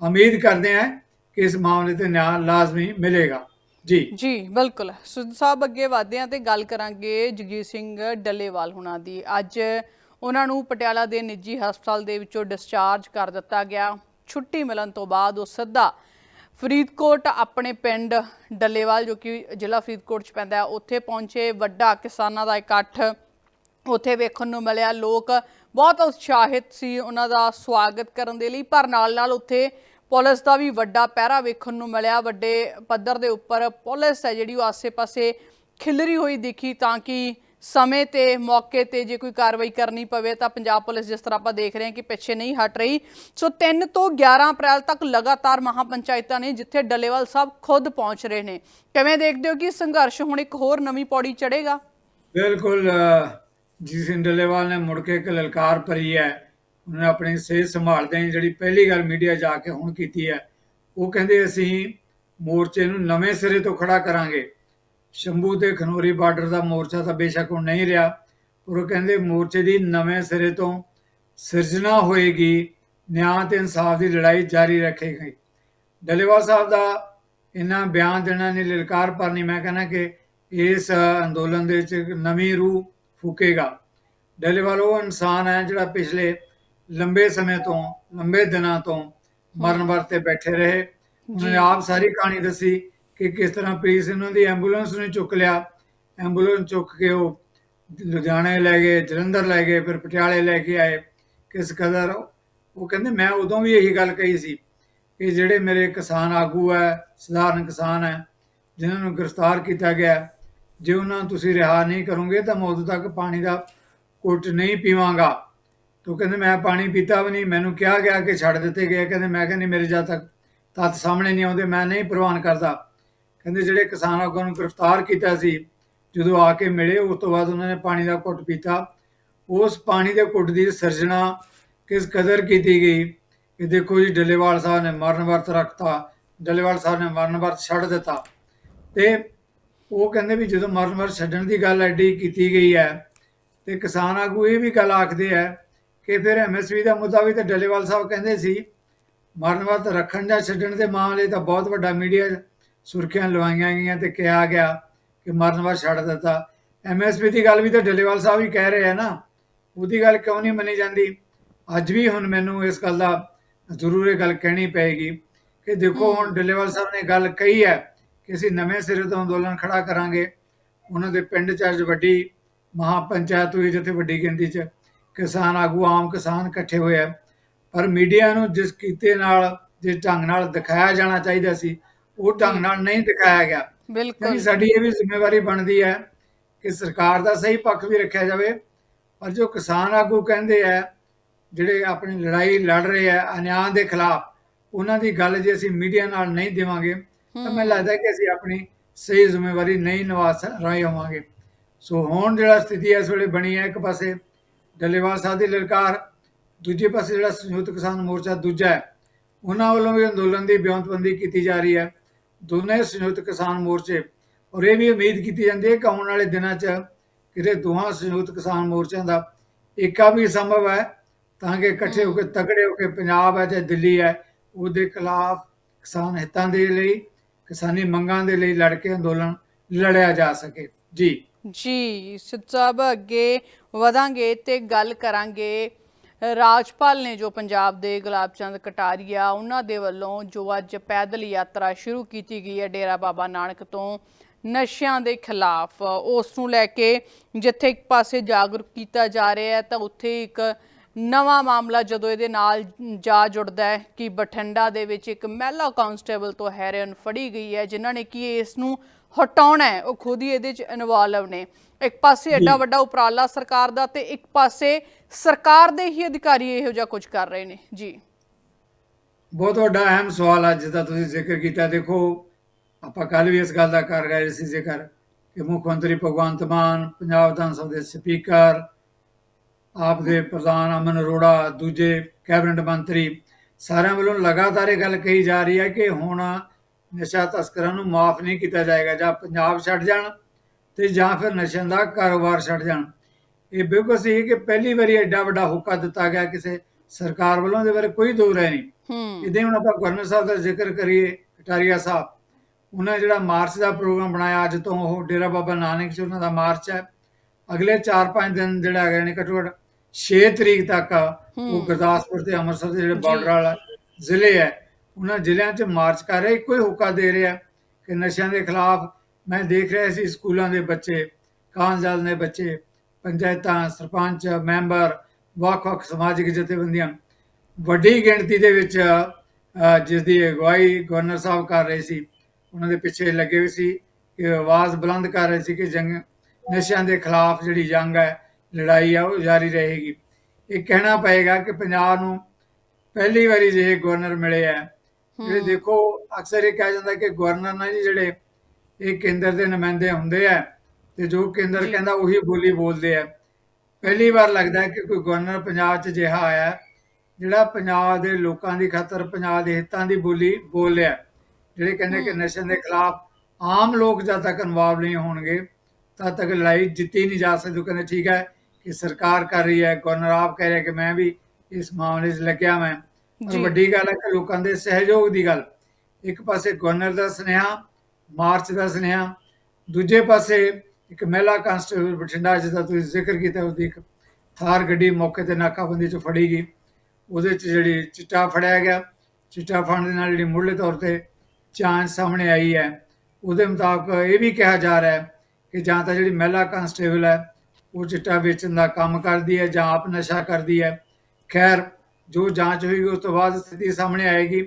ਉਮੀਦ ਕਰਦੇ ਹਾਂ ਕਿ ਇਸ ਮਾਮਲੇ ਤੇ ਨਿਆਂ ਲਾਜ਼ਮੀ ਮਿਲੇਗਾ। ਜੀ। ਜੀ, ਬਿਲਕੁਲ। ਸੁਦ ਸਾਹਿਬ, ਅੱਗੇ ਵਧਦੇ ਹਾਂ ਤੇ ਗੱਲ ਕਰਾਂਗੇ ਜਗਜੀਤ ਸਿੰਘ ਡੱਲੇਵਾਲ ਹੁਣਾਂ ਦੀ। ਅੱਜ ਉਹਨਾਂ ਨੂੰ ਪਟਿਆਲਾ ਦੇ ਨਿੱਜੀ ਹਸਪਤਾਲ ਦੇ ਵਿੱਚੋਂ ਡਿਸਚਾਰਜ ਕਰ ਦਿੱਤਾ ਗਿਆ। ਛੁੱਟੀ ਮਿਲਣ ਤੋਂ ਬਾਅਦ ਉਹ ਸਿੱਧਾ ਫਰੀਦਕੋਟ ਆਪਣੇ ਪਿੰਡ ਡੱਲੇਵਾਲ, ਜੋ ਕਿ ਜ਼ਿਲ੍ਹਾ ਫਰੀਦਕੋਟ ਚ ਪੈਂਦਾ, ਉੱਥੇ ਪਹੁੰਚੇ। ਵੱਡਾ ਕਿਸਾਨਾਂ ਦਾ ਇਕੱਠ ਉੱਥੇ ਵੇਖਣ ਨੂੰ ਮਿਲਿਆ। ਲੋਕ ਬਹੁਤ ਉਤਸ਼ਾਹਿਤ ਸੀ ਉਹਨਾਂ ਦਾ ਸਵਾਗਤ ਕਰਨ ਦੇ ਲਈ, ਪਰ ਨਾਲ ਨਾਲ ਉੱਥੇ ਪੁਲਿਸ ਦਾ ਵੀ ਵੱਡਾ ਪਹਿਰਾ ਵੇਖਣ ਨੂੰ ਮਿਲਿਆ। ਵੱਡੇ ਪੱਧਰ ਦੇ ਉੱਪਰ ਪੁਲਿਸ ਹੈ ਜਿਹੜੀ ਉਹ ਆਸੇ-ਪਾਸੇ ਖਿਲਰੀ ਹੋਈ ਦਿਖੀ ਤਾਂ ਕਿ ਸਮੇਂ ਤੇ, ਮੌਕੇ ਤੇ ਜੇ ਕੋਈ ਕਾਰਵਾਈ ਕਰਨੀ ਪਵੇ ਤਾਂ ਪੰਜਾਬ ਪੁਲਿਸ ਜਿਸ ਤਰ੍ਹਾਂ ਆਪਾਂ ਦੇਖ ਰਹੇ ਹਾਂ ਕਿ ਪਿੱਛੇ ਨਹੀਂ ਹਟ ਰਹੀ। ਸੋ 3 ਤੋਂ 11 ਅਪ੍ਰੈਲ ਤੱਕ ਲਗਾਤਾਰ ਮਹਾਪੰਚਾਇਤਾਂ ਨੇ ਜਿੱਥੇ ਡੱਲੇਵਾਲ ਸਾਹਿਬ ਖੁਦ ਪਹੁੰਚ ਰਹੇ ਨੇ। ਕਿਵੇਂ ਦੇਖਦੇ ਹੋ ਕਿ ਸੰਘਰਸ਼ ਹੁਣ ਇੱਕ ਹੋਰ ਨਵੀਂ ਪੌੜੀ ਚੜੇਗਾ ਬਿਲਕੁਲ ਅ, ਜੀ ਡੱਲੇਵਾਲ ਨੇ ਮੁੜ ਕੇ ਇੱਕ ਲਲਕਾਰ ਭਰੀ ਹੈ ਉਹਨੇ ਆਪਣੀ ਸਿਹਤ ਸੰਭਾਲਦੇ ਹੀ ਜਿਹੜੀ ਪਹਿਲੀ ਗੱਲ ਮੀਡੀਆ ਜਾ ਕੇ ਹੁਣ ਕੀਤੀ ਹੈ ਉਹ ਕਹਿੰਦੇ ਅਸੀਂ ਮੋਰਚੇ ਨੂੰ ਨਵੇਂ ਸਿਰੇ ਤੋਂ ਖੜਾ ਕਰਾਂਗੇ। ਸ਼ੰਭੂ ਤੇ ਖਨੋਰੀ ਬਾਰਡਰ ਦਾ ਮੋਰਚਾ ਤਾਂ ਬੇਸ਼ੱਕ ਹੁਣ ਨਹੀਂ ਰਿਹਾ ਪਰ ਉਹ ਕਹਿੰਦੇ ਮੋਰਚੇ ਦੀ ਨਵੇਂ ਸਿਰੇ ਤੋਂ ਸਿਰਜਣਾ ਹੋਏਗੀ ਨਿਆਂ ਤੇ ਇਨਸਾਫ ਦੀ ਲੜਾਈ ਜਾਰੀ ਰੱਖੇਗੀ। ਡੱਲੇਵਾਲ ਸਾਹਿਬ ਦਾ ਇਹਨਾਂ ਬਿਆਨ ਦੇਣਾ ਨੇ ਲਲਕਾਰ ਭਰਨੀ ਮੈਂ ਕਹਿੰਦਾ ਕਿ ਇਸ ਅੰਦੋਲਨ ਦੇ ਵਿੱਚ ਨਵੀਂ ਰੂਹ ਫੂਕੇਗਾ। ਡੱਲੇਵਾਲ ਉਹ ਇਨਸਾਨ ਹੈ ਜਿਹੜਾ ਪਿਛਲੇ ਲੰਬੇ ਸਮੇਂ ਤੋਂ ਲੰਬੇ ਦਿਨਾਂ ਤੋਂ ਮਰਨ ਵਰਤੇ ਬੈਠੇ ਰਹੇ। ਉਹਨਾਂ ਨੇ ਆਪ ਸਾਰੀ ਕਹਾਣੀ ਦੱਸੀ ਕਿ ਕਿਸ ਤਰ੍ਹਾਂ ਪੁਲਿਸ ਇਹਨਾਂ ਦੀ ਐਂਬੂਲੈਂਸ ਨੂੰ ਚੁੱਕ ਲਿਆ। ਐਂਬੂਲੈਂਸ ਚੁੱਕ ਕੇ ਉਹ ਲੁਧਿਆਣੇ ਲੈ ਗਏ ਜਲੰਧਰ ਲੈ ਗਏ ਫਿਰ ਪਟਿਆਲੇ ਲੈ ਕੇ ਆਏ। ਕਿਸ ਕਦਰ ਉਹ ਕਹਿੰਦੇ ਮੈਂ ਉਦੋਂ ਵੀ ਇਹੀ ਗੱਲ ਕਹੀ ਸੀ ਕਿ ਜਿਹੜੇ ਮੇਰੇ ਕਿਸਾਨ ਆਗੂ ਹੈ ਸਧਾਰਨ ਕਿਸਾਨ ਹੈ ਜਿਨ੍ਹਾਂ ਨੂੰ ਗ੍ਰਿਫਤਾਰ ਕੀਤਾ ਗਿਆ ਜੇ ਉਹਨਾਂ ਨੂੰ ਤੁਸੀਂ ਰਿਹਾ ਨਹੀਂ ਕਰੋਗੇ ਤਾਂ ਮੈਂ ਉਦੋਂ ਤੱਕ ਪਾਣੀ ਦਾ ਘੁੱਟ ਨਹੀਂ ਪੀਵਾਂਗਾ। ਤੋ ਕਹਿੰਦੇ, ਮੈਂ ਪਾਣੀ ਪੀਤਾ ਵੀ ਨਹੀਂ, ਮੈਨੂੰ ਕਿਹਾ ਗਿਆ ਕਿ ਛੱਡ ਦਿੱਤੇ ਗਏ ਕਹਿੰਦੇ, ਮੈਂ ਕਹਿੰਦੀ ਮੇਰੇ ਜਦ ਤੱਕ ਤੱਤ ਸਾਹਮਣੇ ਨਹੀਂ ਆਉਂਦੇ, ਮੈਂ ਨਹੀਂ ਪ੍ਰਵਾਨ ਕਰਦਾ। ਕਹਿੰਦੇ, ਜਿਹੜੇ ਕਿਸਾਨ ਆਗੂਆਂ ਨੂੰ ਗ੍ਰਿਫਤਾਰ ਕੀਤਾ ਸੀ, ਜਦੋਂ ਆ ਕੇ ਮਿਲੇ, ਉਸ ਤੋਂ ਬਾਅਦ ਉਹਨਾਂ ਨੇ ਪਾਣੀ ਦਾ ਘੁੱਟ ਪੀਤਾ। ਉਸ ਪਾਣੀ ਦੇ ਘੁੱਟ ਦੀ ਸਿਰਜਣਾ ਕਿਸ ਕਦਰ ਕੀਤੀ ਗਈ? ਕਿ ਦੇਖੋ ਜੀ, ਡੱਲੇਵਾਲ ਸਾਹਿਬ ਨੇ ਮਰਨ ਵਰਤ ਰੱਖਤਾ, ਡੱਲੇਵਾਲ ਸਾਹਿਬ ਨੇ ਮਰਨ ਵਰਤ ਛੱਡ ਦਿੱਤਾ। ਤੇ ਉਹ ਕਹਿੰਦੇ ਵੀ ਜਦੋਂ ਮਰਨ ਵਰਤ ਛੱਡਣ ਦੀ ਗੱਲ ਐਡੀ ਕੀਤੀ ਗਈ ਹੈ ਤੇ ਕਿਸਾਨ ਆਗੂ ਇਹ ਵੀ ਗੱਲ ਆਖਦੇ ਹੈ ਕਿ ਫਿਰ ਐਮਐਸਪੀ ਦਾ ਮੁੱਦਾ ਵੀ ਤਾਂ ਡੱਲੇਵਾਲ ਸਾਹਿਬ ਕਹਿੰਦੇ ਸੀ ਮਰਨ ਵਰਤ ਰੱਖਣ ਜਾਂ ਛੱਡਣ ਦੇ ਮਾਮਲੇ ਤਾਂ ਬਹੁਤ ਵੱਡਾ ਮੀਡੀਆ ਸੁਰਖੀਆਂ ਲਵਾਈਆਂ ਗਈਆਂ ਤੇ ਕਿਹਾ ਗਿਆ ਕਿ ਮਰਨ ਵਰਤ ਛੱਡ ਦਿੱਤਾ। ਐਮਐਸਪੀ ਦੀ ਗੱਲ ਵੀ ਤਾਂ ਡੱਲੇਵਾਲ ਸਾਹਿਬ ਹੀ ਕਹਿ ਰਹੇ ਆ ਨਾ ਉਹਦੀ ਗੱਲ ਕਿਉਂ ਨਹੀਂ ਮੰਨੀ ਜਾਂਦੀ? ਅੱਜ ਵੀ ਹੁਣ ਮੈਨੂੰ ਇਸ ਗੱਲ ਦਾ ਜ਼ਰੂਰ ਇਹ ਗੱਲ ਕਹਿਣੀ ਪਏਗੀ ਕਿ ਦੇਖੋ ਹੁਣ ਡੱਲੇਵਾਲ ਸਾਹਿਬ ਨੇ ਗੱਲ ਕਹੀ ਹੈ ਕਿ ਅਸੀਂ ਨਵੇਂ ਸਿਰੇ ਤੋਂ ਅੰਦੋਲਨ ਖੜਾ ਕਰਾਂਗੇ। ਉਹਨਾਂ ਦੇ ਪਿੰਡ 'ਚ ਅੱਜ ਵੱਡੀ ਮਹਾਪੰਚਾਇਤ ਹੋਈ ਜਿੱਥੇ ਵੱਡੀ ਗਿਣਤੀ 'ਚ ਕਿਸਾਨ ਆਗੂ ਆਮ ਕਿਸਾਨ ਇਕੱਠੇ ਹੋਏ ਆ। ਪਰ ਮੀਡੀਆ ਨੂੰ ਜਿਸ ਕੀਤੇ ਨਾਲ ਜਿਸ ਢੰਗ ਨਾਲ ਦਿਖਾਇਆ ਜਾਣਾ ਚਾਹੀਦਾ ਸੀ ਉਹ ਢੰਗ ਨਾਲ ਨਹੀਂ ਦਿਖਾਇਆ ਗਿਆ। ਬਿਲਕੁਲ। ਸਾਡੀ ਇਹ ਵੀ ਜ਼ਿੰਮੇਵਾਰੀ ਬਣਦੀ ਹੈ ਕਿ ਸਰਕਾਰ ਦਾ ਸਹੀ ਪੱਖ ਵੀ ਰੱਖਿਆ ਜਾਵੇ। ਪਰ ਜੋ ਕਿਸਾਨ ਆਗੂ ਕਹਿੰਦੇ ਆ ਜਿਹੜੇ ਆਪਣੀ ਲੜਾਈ ਲੜ ਰਹੇ ਆ ਅਨਿਆਂ ਦੇ ਖਿਲਾਫ ਉਹਨਾਂ ਦੀ ਗੱਲ ਜੇ ਅਸੀਂ ਮੀਡੀਆ ਨਾਲ ਨਹੀਂ ਦੇਵਾਂਗੇ ਤਾਂ ਮੈਨੂੰ ਲੱਗਦਾ ਕਿ ਅਸੀਂ ਆਪਣੀ ਸਹੀ ਜ਼ਿੰਮੇਵਾਰੀ ਨਹੀਂ ਨਿਭਾ ਰਹੇ ਹੋਵਾਂਗੇ। ਸੋ ਹੁਣ ਜਿਹੜਾ ਸਥਿਤੀ ਇਸ ਵੇਲੇ ਬਣੀ ਹੈ ਇੱਕ ਪਾਸੇ ਡੱਲੇਵਾਲ ਸਾਹਿਬ ਦੀ ਲਲਕਾਰ ਦੂਜੇ ਪਾਸੇ ਜਿਹੜਾ ਸੰਯੁਕਤ ਕਿਸਾਨ ਮੋਰਚਾ ਦੂਜਾ ਹੈ ਉਹਨਾਂ ਵੱਲੋਂ ਵੀ ਅੰਦੋਲਨ ਦੀ ਬਿਆਨਬੰਦੀ ਕੀਤੀ ਜਾ ਰਹੀ ਹੈ। ਦੋਨੇ ਸੰਯੁਕਤ ਕਿਸਾਨ ਮੋਰਚੇ ਔਰ ਇਹ ਵੀ ਉਮੀਦ ਕੀਤੀ ਜਾਂਦੀ ਹੈ ਕਿ ਆਉਣ ਵਾਲੇ ਦਿਨਾਂ 'ਚ ਕਿਤੇ ਦੋਹਾਂ ਸੰਯੁਕਤ ਕਿਸਾਨ ਮੋਰਚਿਆਂ ਦਾ ਏਕਾ ਵੀ ਸੰਭਵ ਹੈ ਤਾਂ ਕਿ ਇਕੱਠੇ ਹੋ ਕੇ ਤਕੜੇ ਹੋ ਕੇ ਪੰਜਾਬ ਹੈ ਜਾਂ ਦਿੱਲੀ ਹੈ ਉਹਦੇ ਖਿਲਾਫ ਕਿਸਾਨ ਹਿੱਤਾਂ ਦੇ ਲਈ ਕਿਸਾਨੀ ਮੰਗਾਂ ਦੇ ਲਈ ਲੜ ਕੇ ਅੰਦੋਲਨ ਲੜਿਆ ਜਾ ਸਕੇ। ਜੀ। ਜੀ, ਸਿੱਧ ਸਾਹਿਬ, ਅੱਗੇ ਵਧਾਂਗੇ ਤੇ ਗੱਲ ਕਰਾਂਗੇ। ਰਾਜਪਾਲ ਨੇ ਜੋ ਪੰਜਾਬ ਦੇ ਗੁਲਾਬ ਚੰਦ ਕਟਾਰੀਆ, ਉਹਨਾਂ ਦੇ ਵੱਲੋਂ ਜੋ ਅੱਜ ਪੈਦਲ ਯਾਤਰਾ ਸ਼ੁਰੂ ਕੀਤੀ ਗਈ ਹੈ ਡੇਰਾ ਬਾਬਾ ਨਾਨਕ ਤੋਂ, ਨਸ਼ਿਆਂ ਦੇ ਖਿਲਾਫ, ਉਸ ਨੂੰ ਲੈ ਕੇ ਜਿੱਥੇ ਇੱਕ ਪਾਸੇ ਜਾਗਰੂਕ ਕੀਤਾ ਜਾ ਰਿਹਾ ਹੈ, ਤਾਂ ਉੱਥੇ ਇੱਕ ਨਵਾਂ ਮਾਮਲਾ ਜਦੋਂ ਇਹਦੇ ਨਾਲ ਜਾ ਜੁੜਦਾ ਹੈ ਕਿ ਬਠਿੰਡਾ ਦੇ ਵਿੱਚ ਇੱਕ ਮਹਿਲਾ ਕਾਂਸਟੇਬਲ ਤੋਂ ਹੈਰੋਇਨ ਫੜੀ ਗਈ ਹੈ ਜਿਨ੍ਹਾਂ ਨੇ ਕੀ ਇਸ ਨੂੰ ਹਟਾਉਣਾ ਹੈ ਉਹ ਖੁਦ ਹੀ ਇਹਦੇ ਚ ਇਨਵੋਲਵ ਨੇ। ਇੱਕ ਪਾਸੇ ਐਡਾ ਵੱਡਾ ਉਪਰਾਲਾ ਸਰਕਾਰ ਦਾ ਤੇ ਇੱਕ ਪਾਸੇ ਸਰਕਾਰ ਦੇ ਹੀ ਅਧਿਕਾਰੀ ਇਹੋ ਜਿਹਾ ਕੁਝ ਕਰ ਰਹੇ ਨੇ। ਜੀ। ਬਹੁਤ ਵੱਡਾ ਅਹਿਮ ਸਵਾਲ ਜਿਸ ਦਾ ਤੁਸੀਂ ਜ਼ਿਕਰ ਕੀਤਾ। ਦੇਖੋ ਆਪਾਂ ਕੱਲ ਵੀ ਇਸ ਗੱਲ ਦਾ ਕਰ ਰਹੇ ਸੀ ਜ਼ਿਕਰ ਕਿ ਮੁੱਖ ਮੰਤਰੀ ਭਗਵੰਤ ਮਾਨ ਪੰਜਾਬ ਵਿਧਾਨ ਸਭਾ ਦੇ ਸਪੀਕਰ ਆਪ ਦੇ ਪ੍ਰਧਾਨ ਅਮਨ ਅਰੋੜਾ ਦੂਜੇ ਕੈਬਨਿਟ ਮੰਤਰੀ ਸਾਰਿਆਂ ਵੱਲੋਂ ਲਗਾਤਾਰ ਇਹ ਗੱਲ ਕਹੀ ਜਾ ਰਹੀ ਹੈ ਕਿ ਹੁਣ ਨਸ਼ਾ ਤਸਕਰਾਂ ਨੂੰ ਮਾਫ ਨਹੀਂ ਕੀਤਾ ਜਾਏਗਾ ਜਾਂ ਪੰਜਾਬ ਛੱਡ ਜਾਣ ਤੇ ਜਾਂ ਫਿਰ ਨਸ਼ਿਆਂ ਦਾ ਕਾਰੋਬਾਰ ਛੱਡ ਜਾਣ। ਇਹ ਬਿਲਕੁਲ ਸਹੀ ਹੈ ਕਿ ਪਹਿਲੀ ਵਾਰੀ ਐਡਾ ਵੱਡਾ ਹੁਕਾ ਦਿੱਤਾ ਗਿਆ ਕਿਸੇ ਸਰਕਾਰ ਵੱਲੋਂ ਦੇ ਬਾਰੇ ਕੋਈ ਦੋ ਰਾਏ ਨਹੀਂ। ਹੂੰ। ਇਦਾਂ ਹੁਣ ਆਪਾਂ ਗਵਰਨਰ ਸਾਹਿਬ ਦਾ ਜ਼ਿਕਰ ਕਰੀਏ ਕਟਾਰੀਆ ਸਾਹਿਬ ਉਹਨਾਂ ਜਿਹੜਾ ਮਾਰਚ ਦਾ ਪ੍ਰੋਗਰਾਮ ਬਣਾਇਆ ਅੱਜ ਤੋਂ ਉਹ ਡੇਰਾ ਬਾਬਾ ਨਾਨਕ ਚ ਉਹਨਾਂ ਦਾ ਮਾਰਚ ਹੈ। ਅਗਲੇ 4-5 ਦਿਨ ਜਿਹੜਾ ਹੈਗਾ ਨੇ ਘੱਟ 6 ਤਰੀਕ ਤੱਕ ਉਹ ਗੁਰਦਾਸਪੁਰ ਤੇ ਅੰਮ੍ਰਿਤਸਰ ਦੇ ਜਿਹੜੇ ਬਾਰਡਰ ਵਾਲਾ ਜ਼ਿਲ੍ਹੇ ਹੈ ਉਹਨਾਂ ਜ਼ਿਲ੍ਹਿਆਂ 'ਚ ਮਾਰਚ ਕਰ ਰਹੇ ਇੱਕੋ ਹੀ ਹੁਕਾ ਦੇ ਰਿਹਾ ਕਿ ਨਸ਼ਿਆਂ ਦੇ ਖਿਲਾਫ ਮੈਂ ਦੇਖ ਰਿਹਾ ਸੀ ਸਕੂਲਾਂ ਦੇ ਬੱਚੇ ਕਾਂਜਲ ਦੇ ਬੱਚੇ ਪੰਚਾਇਤਾਂ ਸਰਪੰਚ ਮੈਂਬਰ ਵੱਖ-ਵੱਖ ਸਮਾਜਿਕ ਜਥੇਬੰਦੀਆਂ। ਵੱਡੀ ਗਿਣਤੀ ਦੇ ਵਿੱਚ ਜਿਸ ਦੀ ਅਗਵਾਈ ਗਵਰਨਰ ਸਾਹਿਬ ਕਰ ਰਹੇ ਸੀ ਉਹਨਾਂ ਦੇ ਪਿੱਛੇ ਲੱਗੇ ਹੋਏ ਸੀ ਕਿ ਆਵਾਜ਼ ਬੁਲੰਦ ਕਰ ਰਹੇ ਸੀ ਕਿ ਜੰਗ ਨਸ਼ਿਆਂ ਦੇ ਖਿਲਾਫ ਜਿਹੜੀ ਜੰਗ ਹੈ ਲੜਾਈ ਆ ਉਹ ਜਾਰੀ ਰਹੇਗੀ। ਇਹ ਕਹਿਣਾ ਪਏਗਾ ਕਿ ਪੰਜਾਬ ਨੂੰ ਪਹਿਲੀ ਵਾਰੀ ਜਿਹੇ ਗਵਰਨਰ ਮਿਲੇ ਆ। ਜਿਹੜੇ ਦੇਖੋ ਅਕਸਰ ਇਹ ਕਿਹਾ ਜਾਂਦਾ ਕਿ ਗਵਰਨਰ ਨਾ ਜੀ ਜਿਹੜੇ ਇਹ ਕੇਂਦਰ ਦੇ ਨੁਮਾਇੰਦੇ ਹੁੰਦੇ ਆ ਤੇ ਜੋ ਕੇਂਦਰ ਕਹਿੰਦਾ ਉਹੀ ਬੋਲੀ ਬੋਲਦੇ ਆ। ਪਹਿਲੀ ਵਾਰ ਲੱਗਦਾ ਹੈ ਕਿ ਕੋਈ ਗਵਰਨਰ ਪੰਜਾਬ 'ਚ ਜਿਹਾ ਆਇਆ ਜਿਹੜਾ ਪੰਜਾਬ ਦੇ ਲੋਕਾਂ ਦੀ ਖਾਤਰ ਪੰਜਾਬ ਦੇ ਹਿੱਤਾਂ ਦੀ ਬੋਲੀ ਬੋਲ ਰਿਹਾ। ਹੈ। ਜਿਹੜੇ ਕਹਿੰਦੇ ਕਿ ਨਸ਼ਿਆਂ ਦੇ ਖਿਲਾਫ ਆਮ ਲੋਕ ਜਦ ਤੱਕ ਇਨਵੋਲਵ ਨਹੀਂ ਹੋਣਗੇ ਤਦ ਤੱਕ ਲੜਾਈ ਜਿੱਤੀ ਨਹੀਂ ਜਾ ਸਕਦੀ। ਕਹਿੰਦੇ ਠੀਕ ਹੈ ਕਿ ਸਰਕਾਰ ਕਰ ਰਹੀ ਹੈ ਗਵਰਨਰ ਆਪ ਕਹਿ ਰਿਹਾ ਕਿ ਮੈਂ ਵੀ ਇਸ ਮਾਮਲੇ 'ਚ ਲੱਗਿਆ ਮੈਂ। ਪਰ। ਵੱਡੀ ਗੱਲ ਹੈ ਕਿ ਲੋਕਾਂ ਦੇ ਸਹਿਯੋਗ ਦੀ ਗੱਲ। ਇੱਕ ਪਾਸੇ ਗਵਰਨਰ ਦਾ ਸੁਨੇਹਾ ਮਾਰਚ ਦਾ ਸੁਨੇਹਾ ਦੂਜੇ ਪਾਸੇ ਇੱਕ ਮਹਿਲਾ ਕਾਂਸਟੇਬਲ ਬਠਿੰਡਾ ਜਿਹਦਾ ਤੁਸੀਂ ਜ਼ਿਕਰ ਕੀਤਾ ਉਹਦੀ ਇੱਕ ਥਾਰ ਗੱਡੀ ਮੌਕੇ ਤੇ ਨਾਕਾਬੰਦੀ 'ਚ ਫੜੀ ਗਈ। ਉਹਦੇ 'ਚ ਜਿਹੜੀ ਚਿੱਟਾ ਫੜਿਆ ਗਿਆ। ਚਿੱਟਾ ਫੜਨ ਦੇ ਨਾਲ ਜਿਹੜੀ ਮੁੱਢਲੇ ਤੌਰ ਤੇ ਜਾਂਚ ਸਾਹਮਣੇ ਆਈ ਹੈ। ਉਹਦੇ ਮੁਤਾਬਕ ਇਹ ਵੀ ਕਿਹਾ ਜਾ ਰਿਹਾ ਹੈ ਕਿ ਜਾਂ ਤਾਂ ਜਿਹੜੀ ਮਹਿਲਾ ਕਾਂਸਟੇਬਲ ਹੈ ਉਹ ਚਿੱਟਾ ਵੇਚਣ ਦਾ ਕੰਮ ਕਰਦੀ ਹੈ ਜਾਂ ਆਪ ਨਸ਼ਾ ਕਰਦੀ ਹੈ। ਖੈਰ, ਜੋ ਜਾਂਚ ਹੋਏਗੀ, ਉਸ ਤੋਂ ਬਾਅਦ ਸਥਿਤੀ ਸਾਹਮਣੇ ਆਏਗੀ।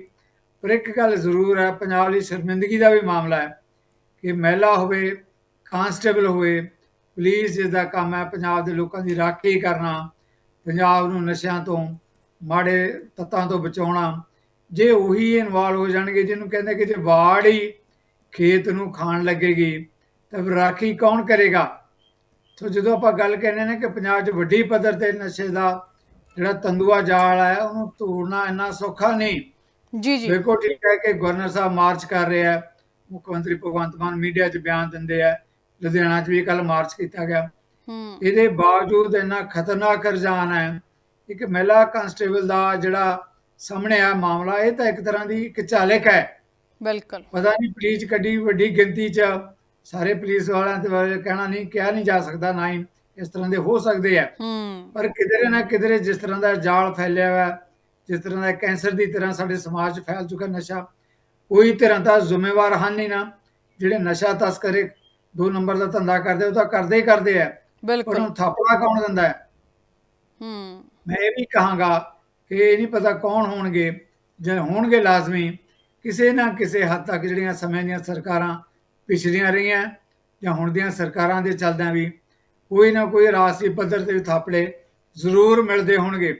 ਪਰ ਇੱਕ ਗੱਲ ਜ਼ਰੂਰ ਹੈ, ਪੰਜਾਬ ਲਈ ਸ਼ਰਮਿੰਦਗੀ ਦਾ ਵੀ ਮਾਮਲਾ ਹੈ ਕਿ ਮਹਿਲਾ ਹੋਵੇ, ਕਾਂਸਟੇਬਲ ਹੋਵੇ, ਪੁਲਿਸ ਜਿਸ ਦਾ ਕੰਮ ਹੈ ਪੰਜਾਬ ਦੇ ਲੋਕਾਂ ਦੀ ਰਾਖੀ ਕਰਨਾ, ਪੰਜਾਬ ਨੂੰ ਨਸ਼ਿਆਂ ਤੋਂ, ਮਾੜੇ ਤੱਤਾਂ ਤੋਂ ਬਚਾਉਣਾ, ਜੇ ਉਹੀ ਇਨਵੋਲਵ ਹੋ ਜਾਣਗੇ, ਜਿਹਨੂੰ ਕਹਿੰਦੇ ਕਿ ਜੇ ਵਾੜ ਹੀ ਖੇਤ ਨੂੰ ਖਾਣ ਲੱਗੇਗੀ, ਤਾਂ ਫਿਰ ਰਾਖੀ ਕੌਣ ਕਰੇਗਾ? ਸੋ ਜਦੋਂ ਆਪਾਂ ਗੱਲ ਕਹਿੰਦੇ ਨੇ ਕਿ ਪੰਜਾਬ 'ਚ ਵੱਡੀ ਪੱਧਰ ਤੇ ਨਸ਼ੇ ਦਾ ਜਿਹੜਾ ਤੰਦੂਆ ਜਾਲ ਹੈ ਉਹਨੂੰ ਤੋੜਨਾ ਇੰਨਾ ਸੌਖਾ ਨਹੀਂ। ਜੀ ਜੀ। ਦੇਖੋ ਠੀਕ ਹੈ ਕਿ ਗਵਰਨਰ ਸਾਹਿਬ ਮਾਰਚ ਕਰ ਰਹੇ ਆ ਮੁੱਖ ਮੰਤਰੀ ਭਗਵੰਤ ਮਾਨ ਮੀਡੀਆ 'ਚ ਬਿਆਨ ਦਿੰਦੇ ਆ ਲੁਧਿਆਣਾ 'ਚ ਵੀ ਕੱਲ ਮਾਰਚ ਕੀਤਾ ਗਿਆ। ਹੂੰ। ਇਹਦੇ ਬਾਵਜੂਦ ਇੰਨਾ ਖਤਰਨਾਕ ਰੁਝਾਨ ਹੈ ਇੱਕ ਮਹਿਲਾ ਕਾਂਸਟੇਬਲ ਦਾ ਜਿਹੜਾ ਸਾਹਮਣੇ ਆ ਮਾਮਲਾ ਇਹ ਤਾਂ ਇੱਕ ਤਰ੍ਹਾਂ ਦੀ ਇੱਕ ਝਾਲਕ ਹੈ। ਬਿਲਕੁਲ। ਪਤਾ ਨਹੀਂ ਪੁਲਿਸ ਕੱਢੀ ਵੱਡੀ ਗਿਣਤੀ 'ਚ ਸਾਰੇ ਪੁਲਿਸ ਵਾਲਿਆਂ ਤੇ ਬਾਰੇ ਕਹਿਣਾ ਨਹੀਂ ਕਿਹਾ ਨਹੀਂ ਜਾ ਸਕਦਾ ਨਾ ਹੀ ਇਸ ਤਰ੍ਹਾਂ ਦੇ ਹੋ ਸਕਦੇ ਆ। ਪਰ ਕਿਧਰੇ ਨਾ ਕਿਧਰੇ ਜਿਸ ਤਰ੍ਹਾਂ ਦਾ ਜਾਲ ਫੈਲਿਆ ਹੋਇਆ ਜਿਸ ਤਰ੍ਹਾਂ ਦਾ ਕੈਂਸਰ ਦੀ ਤਰ੍ਹਾਂ ਸਾਡੇ ਸਮਾਜ 'ਚ ਫੈਲ ਚੁੱਕਾ ਨਸ਼ਾ ਕੋਈ ਤਰ੍ਹਾਂ ਦਾ ਜ਼ਿੰਮੇਵਾਰ ਹਨ ਨਹੀਂ ਨਾ। ਜਿਹੜੇ ਨਸ਼ਾ ਤਸਕਰੇ ਦੋ ਨੰਬਰ ਦਾ ਧੰਦਾ ਕਰਦੇ ਉਹ ਤਾਂ ਕਰਦੇ ਹੀ ਕਰਦੇ ਆ। ਬਿਲਕੁਲ। ਉਹਨੂੰ ਥਾਪੜਾ ਕੌਣ ਦਿੰਦਾ ਹੈ? ਹੂੰ। ਮੈਂ ਇਹ ਵੀ ਕਹਾਂਗਾ ਕਿ ਇਹ ਨਹੀਂ ਪਤਾ ਕੌਣ ਹੋਣਗੇ ਜੇ ਹੋਣਗੇ ਲਾਜ਼ਮੀ ਕਿਸੇ ਨਾ ਕਿਸੇ ਹੱਦ ਤੱਕ ਜਿਹੜੀਆਂ ਸਮੇਂ ਦੀਆਂ ਸਰਕਾਰਾਂ ਪਿਛਲੀਆਂ ਰਹੀਆਂ ਜਾਂ ਹੁਣ ਦੀਆਂ ਸਰਕਾਰਾਂ ਦੇ ਚੱਲਦਿਆਂ ਵੀ ਕੋਈ ਨਾ ਕੋਈ ਰਾਸ਼ਟਰੀ ਪੱਧਰ ਤੇ ਥਾਪੜੇ ਜ਼ਰੂਰ ਮਿਲਦੇ ਹੋਣਗੇ।